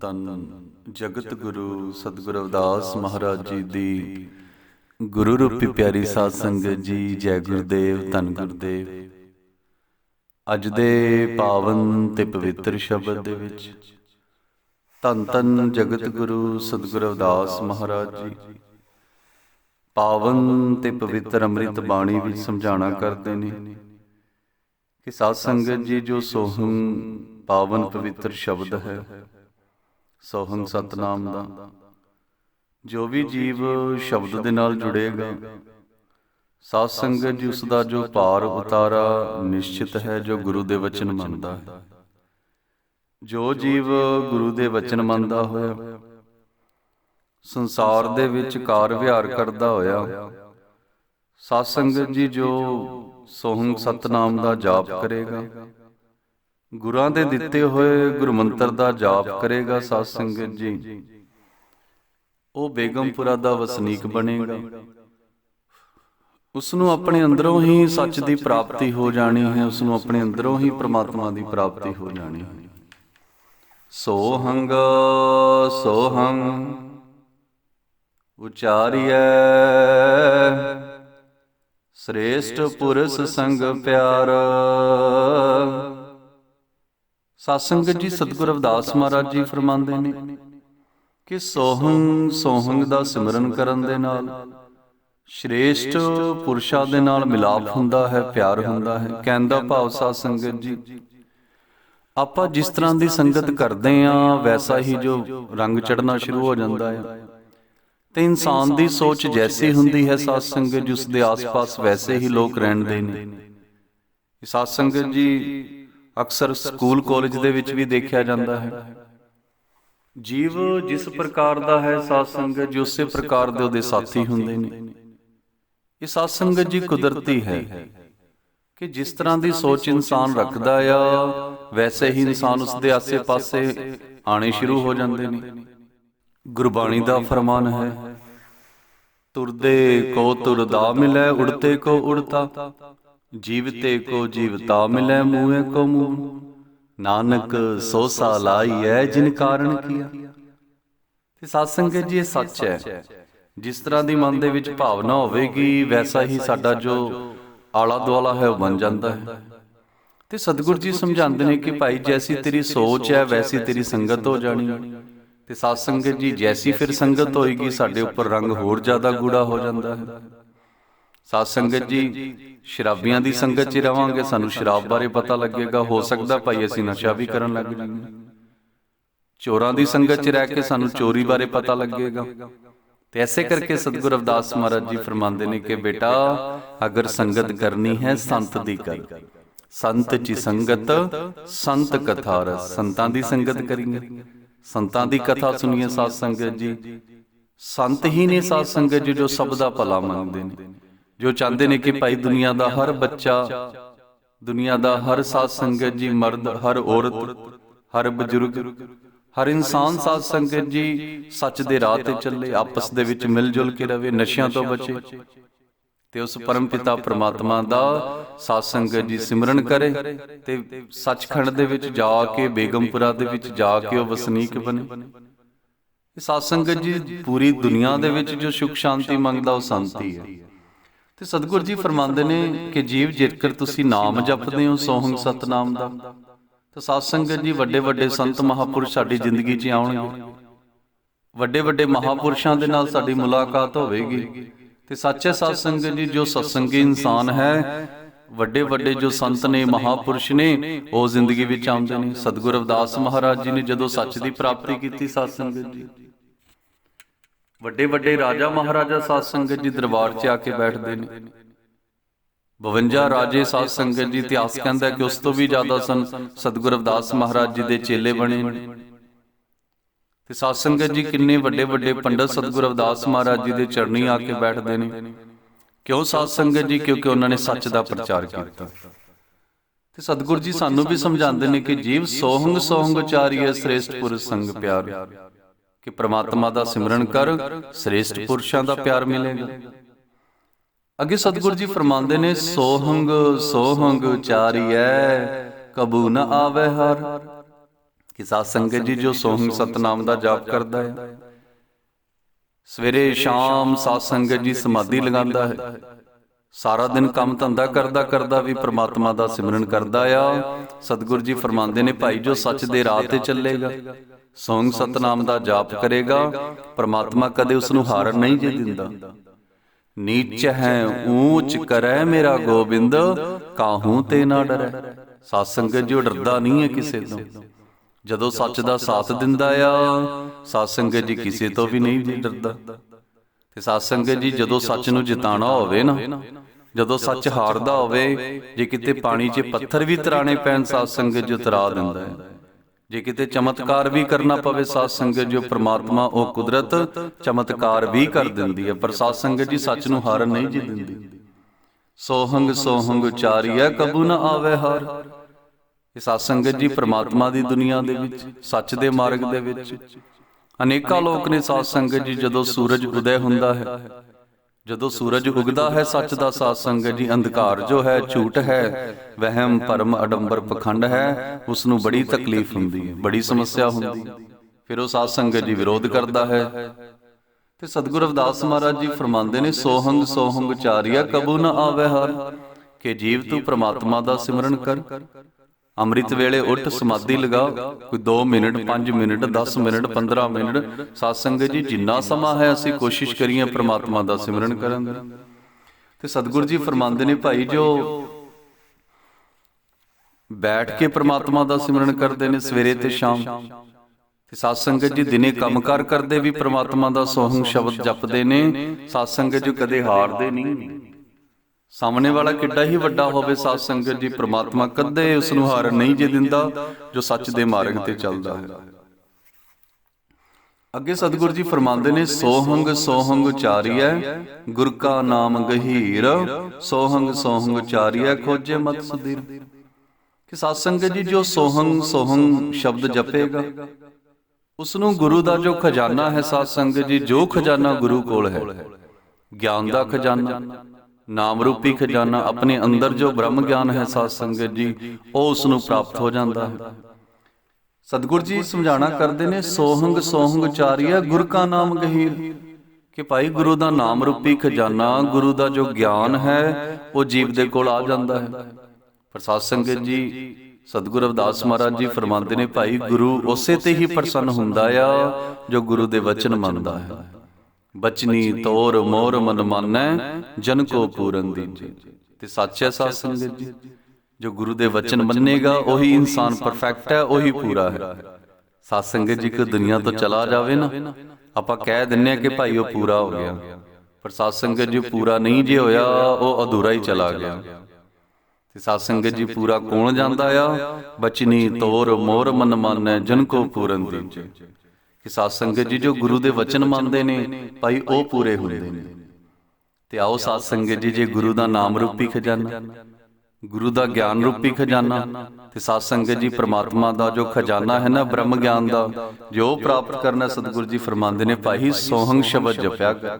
ਤਨ ਜਗਤ ਗੁਰੂ ਸਤਿਗੁਰੂ ਅਵਦਾਸ ਮਹਾਰਾਜ ਜੀ ਦੀ। ਗੁਰੂ ਰੂਪੀ ਪਿਆਰੀ ਸਾਧ ਸੰਗਤ ਜੀ, ਜੈ ਗੁਰਦੇਵ, ਧੰਨ ਗੁਰਦੇਵ। ਅੱਜ ਦੇ ਪਾਵਨ ਤੇ ਪਵਿੱਤਰ ਸ਼ਬਦ ਦੇ ਵਿੱਚ ਧੰਨ ਧੰਨ ਜਗਤ ਗੁਰੂ ਸਤਿਗੁਰੂ ਅਵਦਾਸ ਮਹਾਰਾਜ ਜੀ। ਪਾਵਨ ਤੇ ਪਵਿੱਤਰ ਅੰਮ੍ਰਿਤ ਬਾਣੀ ਵਿੱਚ ਸਮਝਾਣਾ ਕਰਦੇ ਨੇ ਕਿ ਸਾਧ ਸੰਗਤ ਜੀ ਜੋ ਸੋਹੰ ਪਾਵਨ ਪਵਿੱਤਰ ਸ਼ਬਦ ਹੈ ਸੋਹੰ ਸਤਨਾਮ ਦਾ। ਜੋ ਵੀ ਜੀਵ ਸ਼ਬਦ ਦੇ ਨਾਲ ਜੁੜੇਗਾ ਸਾਧ ਸੰਗਤ ਜੀ ਉਸ ਦਾ ਜੋ ਪਾਰ ਉਤਾਰਾ ਨਿਸ਼ਚਿਤ ਹੈ ਜੋ ਗੁਰੂ ਦੇ ਵਚਨ ਮੰਨਦਾ ਹੈ। ਜੋ ਜੀਵ ਗੁਰੂ ਦੇ ਵਚਨ ਮੰਨਦਾ ਹੋਇਆ ਸੰਸਾਰ ਦੇ ਵਿੱਚ ਕਾਰ ਵਿਹਾਰ ਕਰਦਾ ਹੋਇਆ ਸਾਧ ਸੰਗਤ ਜੀ ਜੋ ਸੋਹੰ ਸਤਨਾਮ ਦਾ ਜਾਪ ਕਰੇਗਾ ਗੁਰਾਂ ਦੇ ਦਿੱਤੇ ਹੋਏ ਗੁਰਮੰਤਰ ਦਾ ਜਾਪ ਕਰੇਗਾ ਸਾਧ ਸੰਗਤ ਜੀ। ਉਹ ਬੇਗਮਪੁਰਾ ਦਾ ਵਸਨੀਕ ਬਣੇਗਾ। ਉਸ ਨੂੰ ਆਪਣੇ ਅੰਦਰੋਂ ਹੀ ਸੱਚ ਦੀ ਪ੍ਰਾਪਤੀ ਹੋ ਜਾਣੀ ਹੈ। ਉਸ ਨੂੰ ਆਪਣੇ ਅੰਦਰੋਂ ਹੀ ਪ੍ਰਮਾਤਮਾ ਦੀ ਪ੍ਰਾਪਤੀ ਹੋ ਜਾਣੀ ਹੈ। ਸੋਹੰਗ ਸੋਹੰ ਉਚਾਰੀਐ। ਸ੍ਰੇਸ਼ਟ ਪੁਰਸ ਸੰਗ ਪਿਆਰ। ਸਾਸੰਗਤ ਜੀ ਸਤਿਗੁਰੂ ਰਵਿਦਾਸ ਮਹਾਰਾਜ ਜੀ ਫਰਮਾਉਂਦੇ ਨੇ ਕਿ ਸੋਹੰ ਸੋਹੰਗ ਦਾ ਸਿਮਰਨ ਕਰਨ ਦੇ ਨਾਲ ਸ਼੍ਰੇਸ਼ਟ ਪੁਰਸ਼ਾਂ ਦੇ ਨਾਲ ਮਿਲਾਪ ਹੁੰਦਾ ਹੈ ਪਿਆਰ ਹੁੰਦਾ ਹੈ। ਕਹਿੰਦਾ ਭਾਵ ਸਾਸੰਗਤ ਜੀ ਆਪਾਂ ਜਿਸ ਤਰ੍ਹਾਂ ਦੀ ਸੰਗਤ ਕਰਦੇ ਆ ਵੈਸਾ ਹੀ ਜੋ ਰੰਗ ਚੜਨਾ ਸ਼ੁਰੂ ਹੋ ਜਾਂਦਾ ਹੈ। ਤੇ ਇਨਸਾਨ ਦੀ ਸੋਚ ਜੈਸੀ ਹੁੰਦੀ ਹੈ ਸਾਧ ਸੰਗਤ ਜੀ ਉਸ ਦੇ ਆਸ-ਪਾਸ ਵੈਸੇ ਹੀ ਲੋਕ ਰਹਿੰਦੇ ਨੇ। ਸਾਧ ਸੰਗਤ ਜੀ ਅਕਸਰ ਸਕੂਲ ਕਾਲਜ ਦੇ ਵਿੱਚ ਵੀ ਦੇਖਿਆ ਜਾਂਦਾ ਹੈ। ਜੀਵ ਜਿਸ ਪ੍ਰਕਾਰ ਦਾ ਹੈ ਸਾਧ ਸੰਗਤ ਜੀ ਉਸੇ ਪ੍ਰਕਾਰ ਦੇ ਉਹਦੇ ਸਾਥੀ ਹੁੰਦੇ ਨੇ। ਇਹ ਸਾਧ ਸੰਗਤ ਜੀ ਕੁਦਰਤੀ ਹੈ ਕਿ ਜਿਸ ਤਰ੍ਹਾਂ ਦੀ ਸੋਚ ਇਨਸਾਨ ਰੱਖਦਾ ਆ, ਵੈਸੇ ਹੀ ਇਨਸਾਨ ਉਸ ਦੇ ਆਸੇ-ਪਾਸੇ ਆਣੇ ਸ਼ੁਰੂ ਹੋ ਜਾਂਦੇ ਨੇ। ਗੁਰਬਾਣੀ ਦਾ ਫਰਮਾਨ ਹੈ, ਤੁਰਦੇ ਕੋ ਤੁਰਦਾ ਮਿਲੈ, ਉੜਤੇ ਕੋ ਉੜਤਾ। ਜੀਵਤੇ ਕੋ ਜੀਵਤਾ ਮਿਲੈ ਮੂਹੇ ਕੋ ਮੂਹ। ਨਾਨਕ ਸੋ ਸਾ ਲਾਈਐ ਜਿਨ ਕਾਰਨ ਕੀਆ। ਤੇ ਸਾਧ ਸੰਗਤ ਜੀ, ਇਹ ਸੱਚ ਹੈ ਜਿਸ ਤਰ੍ਹਾਂ ਦੀ ਮਨ ਦੇ ਵਿੱਚ ਭਾਵਨਾ ਹੋਵੇਗੀ, ਵੈਸਾ ਹੀ ਸਾਡਾ ਜੋ ਆਲਾ ਦੁਆਲਾ ਹੈ, ਉਹ ਬਣ ਜਾਂਦਾ ਹੈ। ਤੇ ਸਤਿਗੁਰ ਜੀ ਸਮਝਾਉਂਦੇ ਨੇ ਕਿ ਭਾਈ, ਜੈਸੀ ਤੇਰੀ ਸੋਚ ਹੈ ਵੈਸੀ ਤੇਰੀ ਸੰਗਤ ਹੋ ਜਾਣੀ। ਤੇ ਸਾਧ ਸੰਗਤ ਜੀ, ਜੈਸੀ ਫਿਰ ਸੰਗਤ ਹੋਏਗੀ, ਸਾਡੇ ਉੱਪਰ ਰੰਗ ਹੋਰ ਜ਼ਿਆਦਾ ਗੂੜਾ ਹੋ ਜਾਂਦਾ ਹੈ। ਸਾਧ ਸੰਗਤ ਜੀ ਸ਼ਰਾਬੀਆਂ ਦੀ ਸੰਗਤ 'ਚ ਰਵਾਂਗੇ ਸਾਨੂੰ ਸ਼ਰਾਬ ਬਾਰੇ ਪਤਾ ਲੱਗੇਗਾ। ਹੋ ਸਕਦਾ ਭਾਈ ਅਸੀਂ ਨਸ਼ਾ ਵੀ ਕਰਨ ਲੱਗ ਜਾਈਏ। ਚੋਰਾਂ ਦੀ ਸੰਗਤ 'ਚ ਰਹਿ ਕੇ ਸਾਨੂੰ ਚੋਰੀ ਬਾਰੇ ਪਤਾ ਲੱਗੇਗਾ। ਤੇ ਐਸੇ ਕਰਕੇ ਸਤਿਗੁਰੂ ਰਵਿਦਾਸ ਮਹਾਰਾਜ ਜੀ ਫਰਮਾਉਂਦੇ ਨੇ ਕਿ ਬੇਟਾ ਅਗਰ ਸੰਗਤ ਕਰਨੀ ਹੈ ਸੰਤ ਦੀ ਕਰ ਸੰਤ ਚ ਸੰਗਤ ਸੰਤ ਕਥਾ ਰਸ ਸੰਤਾਂ ਦੀ ਸੰਗਤ ਕਰੀਏ। ਸੰਤਾਂ ਦੀ ਕਥਾ ਸੁਣੀਏ ਸਾਧ ਸੰਗਤ ਜੀ। ਸੰਤ ਹੀ ਨੇ ਸਾਧ ਸੰਗਤ ਜੀ ਜੋ ਸਭ ਦਾ ਭਲਾ ਮੰਗਦੇ ਨੇ। ਜੋ ਚਾਹੁੰਦੇ ਨੇ ਕਿ ਭਾਈ ਦੁਨੀਆ ਦਾ ਹਰ ਬੱਚਾ ਦੁਨੀਆ ਦਾ ਹਰ ਸਾਧ ਸੰਗਤ ਜੀ ਮਰਦ ਹਰ ਔਰਤ ਹਰ ਬਜ਼ੁਰਗ ਹਰ ਇਨਸਾਨ ਸਾਧ ਸੰਗਤ ਜੀ ਸੱਚ ਦੇ ਰਾਹ ਤੇ ਚੱਲੇ ਆਪਸ ਦੇ ਵਿੱਚ ਮਿਲ ਜੁਲ ਕੇ ਰਵੇ ਨਸ਼ਿਆਂ ਤੋਂ ਬਚੇ। ਤੇ ਉਸ ਪਰਮ ਪਿਤਾ ਪ੍ਰਮਾਤਮਾ ਦਾ ਸਾਧ ਸੰਗਤ ਜੀ ਸਿਮਰਨ ਕਰੇ ਤੇ ਸੱਚਖੰਡ ਦੇ ਵਿੱਚ ਜਾ ਕੇ ਬੇਗਮਪੁਰਾ ਦੇ ਵਿੱਚ ਜਾ ਕੇ ਉਹ ਵਸਨੀਕ ਬਣੇ। ਇਹ ਸਾਧ ਸੰਗਤ ਜੀ ਪੂਰੀ ਦੁਨੀਆ ਦੇ ਵਿੱਚ ਜੋ ਸੁਖ ਸ਼ਾਂਤੀ ਮੰਗਦਾ ਉਹ ਸੰਤੀ ਹੈ ਤੇ ਸਤਿਗੁਰ ਜੀ ਫਰਮਾਉਂਦੇ ਨੇ ਕਿ ਜੀਵ ਜੇਕਰ ਤੁਸੀਂ ਨਾਮ ਜਪਦੇ ਹੋ ਸੋਹੰ ਸਤਨਾਮ ਦਾ। ਤਾਂ ਸਾਧ ਸੰਗਤ ਜੀ, ਵੱਡੇ ਵੱਡੇ ਸੰਤ ਮਹਾਪੁਰਸ਼ ਸਾਡੀ ਜ਼ਿੰਦਗੀ 'ਚ ਆਉਣਗੇ। ਵੱਡੇ ਵੱਡੇ ਮਹਾਪੁਰਸ਼ਾਂ ਦੇ ਨਾਲ ਸਾਡੀ ਮੁਲਾਕਾਤ ਹੋਵੇਗੀ। ਤੇ ਸੱਚੇ ਸਾਧ ਸੰਗਤ ਜੀ, ਜੋ ਸਤਸੰਗੀ ਇਨਸਾਨ ਹੈ, ਵੱਡੇ ਵੱਡੇ ਜੋ ਸੰਤ ਨੇ, ਮਹਾਪੁਰਸ਼ ਨੇ, ਉਹ ਜ਼ਿੰਦਗੀ ਵਿੱਚ ਆਉਂਦੇ ਨੇ। ਸਤਿਗੁਰ ਅਵਦਾਸ ਮਹਾਰਾਜ ਜੀ ਨੇ ਜਦੋਂ ਸੱਚ ਦੀ ਪ੍ਰਾਪਤੀ ਕੀਤੀ ਸਾਧ ਸੰਗਤ ਜੀ। ਵੱਡੇ ਵੱਡੇ ਰਾਜਾ ਮਹਾਰਾਜਾ ਸਾਧ ਸੰਗਤ ਜੀ ਦਰਬਾਰ 'ਚ ਆ ਕੇ ਬੈਠਦੇ ਨੇ। 52 ਰਾਜੇ ਸਾਧ ਸੰਗਤ ਜੀ ਇਤਿਹਾਸ ਕਹਿੰਦਾ ਕਿ ਉਸ ਤੋਂ ਵੀ ਜ਼ਿਆਦਾ ਸਨ ਸਤਿਗੁਰੂ ਅਵਦਾਸ ਮਹਾਰਾਜ ਜੀ ਦੇ ਚੇਲੇ ਬਣੇ ਨੇ। ਤੇ ਸਾਧ ਸੰਗਤ ਜੀ ਕਿੰਨੇ ਵੱਡੇ ਵੱਡੇ ਪੰਡਤ ਸਤਿਗੁਰੂ ਅਵਦਾਸ ਮਹਾਰਾਜ ਜੀ ਦੇ ਚਰਨੀ ਆ ਕੇ ਬੈਠਦੇ ਨੇ। ਕਿਉਂ ਸਾਧ ਸੰਗਤ ਜੀ? ਕਿਉਂਕਿ ਉਹਨਾਂ ਨੇ ਸੱਚ ਦਾ ਪ੍ਰਚਾਰ ਕੀਤਾ। ਤੇ ਸਤਿਗੁਰੂ ਜੀ ਸਾਨੂੰ ਵੀ ਸਮਝਾਉਂਦੇ ਨੇ ਕਿ ਜੀਵ ਸੋਹੰਗ ਸੋਹੰਗ ਉਚਾਰੀਏ ਸ੍ਰੇਸ਼ਟ ਪੁਰਸ਼ ਸੰਗ ਪਿਆਰ। ਕਿ ਪ੍ਰਮਾਤਮਾ ਦਾ ਸਿਮਰਨ ਕਰ ਸ੍ਰੇਸ਼ਟ ਪੁਰਸ਼ਾਂ ਦਾ ਪਿਆਰ ਮਿਲੇਗਾ। ਅੱਗੇ ਸਤਿਗੁਰੂ ਜੀ ਫਰਮਾਉਂਦੇ ਨੇ ਸੋਹੰਗ ਸੋਹੰਗ ਉਚਾਰੀਐ ਕਬੂ ਨ ਆਵੇ ਹਰ। ਕਿ ਸਾਧ ਸੰਗਤ ਜੀ ਜੋ ਸੋਹੰ ਸਤਨਾਮ ਦਾ ਜਾਪ ਕਰਦਾ ਹੈ। ਸਵੇਰੇ ਸ਼ਾਮ ਸਾਧ ਸੰਗਤ ਜੀ ਸਮਾਧੀ ਲਗਾਉਂਦਾ ਹੈ। ਸਾਰਾ ਦਿਨ ਕੰਮ ਧੰਦਾ ਕਰਦਾ ਕਰਦਾ ਵੀ ਪ੍ਰਮਾਤਮਾ ਦਾ ਸਿਮਰਨ ਕਰਦਾ ਆ। ਸਤਿਗੁਰ ਜੀ ਫਰਮਾਉਂਦੇ ਨੇ ਭਾਈ ਜੋ ਸੱਚ ਦੇ ਰਾਹ ਤੇ ਚੱਲੇਗਾ। ਸੋਹੰ ਸਤਨਾਮ ਦਾ ਜਾਪ ਕਰੇਗਾ, ਪ੍ਰਮਾਤਮਾ ਕਦੇ ਉਸ ਨੂੰ ਹਾਰ ਨਹੀਂ ਜੇ ਦਿੰਦਾ। ਨੀਚ ਹੈ ਊਚ ਕਰੈ ਮੇਰਾ ਗੋਬਿੰਦ, ਕਾਹੂ ਤੇ ਨਾ ਡਰੈ ਸਾਧ ਸੰਗਤ ਜੋ ਡਰਦਾ ਨਹੀਂ ਹੈ ਕਿਸੇ ਤੋਂ। ਜਦੋਂ ਸੱਚ ਦਾ ਸਾਥ ਦਿੰਦਾ ਆ, ਸਾਧ ਸੰਗਤ ਜੀ ਕਿਸੇ ਤੋਂ ਵੀ ਨਹੀਂ ਡਰਦਾ। ਤੇ ਸਾਧ ਸੰਗਤ ਜੀ ਜਦੋਂ ਸੱਚ ਨੂੰ ਜਿਤਾਣਾ ਹੋਵੇ ਨਾ, ਜਦੋਂ ਸੱਚ ਹਾਰਦਾ ਹੋਵੇ, ਜੇ ਕਿਤੇ ਪਾਣੀ 'ਚ ਪੱਥਰ ਵੀ ਤਰਾਣੇ ਪੈਣ, ਸਾਧ ਸੰਗਤ ਜੋ ਤਰਾ ਦਿੰਦਾ ਹੈ। ਜੇ ਕਿਤੇ ਚਮਤਕਾਰ ਵੀ ਕਰਨਾ ਪਵੇ, ਸਾਧ ਸੰਗਤ ਜੋ ਪ੍ਰਮਾਤਮਾ, ਉਹ ਕੁਦਰਤ ਚਮਤਕਾਰ ਵੀ ਕਰ ਦਿੰਦੀ ਹੈ, ਪਰ ਸਾਧ ਸੰਗਤ ਜੀ ਸੱਚ ਨੂੰ ਹਾਰਨ ਨਹੀਂ ਜੀ ਦਿੰਦੀ। ਸੋਹੰਗ ਸੋਹੰਗ ਉਚਾਰੀਐ, ਕਬੂ ਨਾ ਆਵੇ ਹਾਰ। ਇਹ ਸਾਧ ਸੰਗਤ ਜੀ ਪ੍ਰਮਾਤਮਾ ਦੀ ਦੁਨੀਆ ਦੇ ਵਿੱਚ, ਸੱਚ ਦੇ ਮਾਰਗ ਦੇ ਵਿੱਚ। ਅਨੇਕਾਂ ਲੋਕ ਨੇ ਸਾਧ ਸੰਗਤ ਜੀ ਜਦੋਂ ਸੂਰਜ ਉਦੈ ਹੁੰਦਾ ਹੈ ਜਦੋਂ ਸੂਰਜ ਉਗਦਾ ਹੈ ਸੱਚ ਦਾ ਸਾਧ ਸੰਗਤ ਜੀ ਅੰਧਕਾਰ ਜੋ ਹੈ ਝੂਠ ਹੈ ਵਹਿਮ ਭਰਮ ਅਡੰਬਰ ਪਖੰਡ ਹੈ ਉਸ ਨੂੰ ਬੜੀ ਤਕਲੀਫ ਹੁੰਦੀ ਹੈ ਬੜੀ ਸਮੱਸਿਆ ਹੁੰਦੀ ਹੈ। ਫਿਰ ਉਹ ਸਾਧ ਸੰਗਤ ਜੀ ਵਿਰੋਧ ਕਰਦਾ ਹੈ। ਤੇ ਸਤਿਗੁਰੂ ਰਵਿਦਾਸ ਮਹਾਰਾਜ ਜੀ ਫਰਮਾਉਂਦੇ ਨੇ ਸੋਹੰਗ ਸੋਹੰਗ ਚਾਰਿਆ ਕਬੂ ਨਾ ਆਵੇ ਹਰ ਕਿ ਜੀਵ ਤੂੰ ਪ੍ਰਮਾਤਮਾ ਦਾ ਸਿਮਰਨ ਕਰ। ਅੰਮ੍ਰਿਤ ਵੇਲੇ ਉੱਠ ਸਮਾਧੀ ਲਗਾ ਕੋਈ 2 ਮਿੰਟ 5 ਮਿੰਟ 10 ਮਿੰਟ 15 ਮਿੰਟ। ਸਾਧ ਸੰਗਤ ਜੀ ਜਿੰਨਾ ਸਮਾਂ ਹੈ ਅਸੀਂ ਕੋਸ਼ਿਸ਼ ਕਰੀਏ ਪ੍ਰਮਾਤਮਾ ਦਾ ਸਿਮਰਨ ਕਰਨ ਦੀ। ਤੇ ਸਤਿਗੁਰੂ ਜੀ ਫਰਮਾਉਂਦੇ ਨੇ ਭਾਈ ਜੋ ਬੈਠ ਕੇ ਪ੍ਰਮਾਤਮਾ ਦਾ ਸਿਮਰਨ ਕਰਦੇ ਨੇ ਸਵੇਰੇ ਤੇ ਸ਼ਾਮ। ਤੇ ਸਾਧ ਸੰਗਤ ਜੀ ਦਿਨੇ ਕੰਮਕਾਰ ਕਰਦੇ ਵੀ ਪ੍ਰਮਾਤਮਾ ਦਾ ਸੋਹੰ ਸ਼ਬਦ ਜਪਦੇ ਨੇ। ਸਾਧ ਸੰਗਤ ਜੀ ਕਦੇ ਹਾਰਦੇ ਨਹੀਂ। ਸਾਹਮਣੇ ਵਾਲਾ ਕਿੱਡਾ ਹੀ ਵੱਡਾ ਹੋਵੇ, ਸਾਧ ਸੰਗਤ ਜੀ, ਪ੍ਰਮਾਤਮਾ ਕਦੇ ਉਸ ਨੂੰ ਹਾਰ ਨਹੀਂ ਜੇ ਦਿੰਦਾ, ਜੋ ਸੱਚ ਦੇ ਮਾਰਗ ਤੇ ਚੱਲਦਾ ਹੈ। ਅੱਗੇ ਸਤਿਗੁਰੂ ਜੀ ਫਰਮਾਉਂਦੇ ਨੇ, ਸੋਹੰਗ ਸੋਹੰਗ ਉਚਾਰੀਐ ਗੁਰ ਕਾ ਨਾਮ ਗਹੀਰ, ਸੋਹੰਗ ਸੋਹੰਗ ਉਚਾਰੀਐ ਖੋਜੇ ਮਤ ਸੁਧੀਰ। ਕਿ ਸਾਧ ਸੰਗਤ ਜੀ, ਜੋ ਸੋਹੰਗ ਸੋਹੰਗ ਸ਼ਬਦ ਜਪੇਗਾ ਉਸ ਨੂੰ ਗੁਰੂ ਦਾ ਜੋ ਖਜ਼ਾਨਾ ਹੈ, ਸਾਧ ਸੰਗਤ ਜੀ, ਜੋ ਖਜ਼ਾਨਾ ਗੁਰੂ ਕੋਲ ਹੈ, ਗਿਆਨ ਦਾ ਖਜ਼ਾਨਾ। ਨਾਮ ਰੂਪੀ ਖਜ਼ਾਨਾ ਆਪਣੇ ਅੰਦਰ ਜੋ ਬ੍ਰਹਮ ਗਿਆਨ ਹੈ ਸਾਧ ਸੰਗਤ ਜੀ ਉਹ ਉਸ ਨੂੰ ਪ੍ਰਾਪਤ ਹੋ ਜਾਂਦਾ। ਹੈ ਸਤਿਗੁਰ ਜੀ ਸਮਝਾਣਾ ਕਰਦੇ ਨੇ ਸੋਹੰਗ ਸੋਹੰਗ ਚਾਰੀਆ ਗੁਰ ਕਾ ਨਾਮ ਗਹੀਰ। ਕਿ ਭਾਈ ਗੁਰੂ ਦਾ ਨਾਮ ਰੂਪੀ ਖਜ਼ਾਨਾ ਗੁਰੂ ਦਾ ਜੋ ਗਿਆਨ ਹੈ ਉਹ ਜੀਵ ਦੇ ਕੋਲ ਆ ਜਾਂਦਾ ਹੈ। ਪਰ ਸਾਧ ਸੰਗਤ ਜੀ ਸਤਿਗੁਰੂ ਰਵਿਦਾਸ ਮਹਾਰਾਜ ਜੀ ਫਰਮਾਉਂਦੇ ਨੇ ਭਾਈ ਗੁਰੂ ਉਸੇ ਤੇ ਹੀ ਪ੍ਰਸੰਨ ਹੁੰਦਾ ਆ ਜੋ ਗੁਰੂ ਦੇ ਵਚਨ ਮੰਨਦਾ ਹੈ। ਬਚਨੀ ਤੋਰ ਮੋਰ ਮਨ ਮਾਨੈ ਜਨ ਕੋ ਪੂਰਨ ਦੀਜੇ ਤੇ ਸੱਚ ਹੈ ਸਾਧ ਸੰਗਤ ਜੀ ਜੋ ਗੁਰੂ ਦੇ ਵਚਨ ਮੰਨੇਗਾ ਉਹੀ ਇਨਸਾਨ ਪਰਫੈਕਟ ਹੈ ਉਹੀ ਪੂਰਾ ਹੈ। ਸਾਧ ਸੰਗਤ ਜੀ ਕੋ ਦੁਨੀਆ ਤੋਂ ਚਲਾ ਜਾਵੇ ਨਾ ਆਪਾਂ ਕਹਿ ਦਿੰਨੇ ਆ ਕਿ ਭਾਈ ਉਹ ਪੂਰਾ ਹੋ ਗਿਆ। ਪਰ ਸਾਧ ਸੰਗਤ ਜੀ ਪੂਰਾ ਨਹੀਂ ਜੇ ਹੋਇਆ ਉਹ ਅਧੂਰਾ ਹੀ ਚਲਾ ਗਿਆ। ਤੇ ਸਾਧ ਸੰਗਤ ਜੀ ਪੂਰਾ ਕੌਣ ਜਾਂਦਾ ਆ? ਬਚਨੀ ਤੋਰ ਮੋਰ ਮਨ ਮਾਨੈ ਜਨ ਕੋ ਪੂਰਨ ਦੀਜੇ ਕਿ ਸਾਧ ਸੰਗਤ ਜੀ ਜੋ ਗੁਰੂ ਦੇ ਵਚਨ ਮੰਨਦੇ ਨੇ, ਭਾਈ ਉਹ ਪੂਰੇ ਹੁੰਦੇ ਨੇ। ਤੇ ਆਓ ਸਾਧ ਸੰਗਤ ਜੀ ਜੇ ਗੁਰੂ ਦਾ ਨਾਮ ਰੂਪੀ ਖਜ਼ਾਨਾ, ਗੁਰੂ ਦਾ ਗਿਆਨ ਰੂਪੀ ਖਜ਼ਾਨਾ, ਤੇ ਸਾਧ ਸੰਗਤ ਜੀ ਪ੍ਰਮਾਤਮਾ ਦਾ ਜੋ ਖਜ਼ਾਨਾ ਹੈ ਨਾ, ਬ੍ਰਹਮ ਗਿਆਨ ਦਾ, ਜੋ ਪ੍ਰਾਪਤ ਕਰਨਾ ਸਤਿਗੁਰੂ ਜੀ ਫਰਮਾਉਂਦੇ ਨੇ, ਭਾਈ ਸੋਹੰਗ ਸ਼ਬਦ ਜਪਿਆ ਕਰ।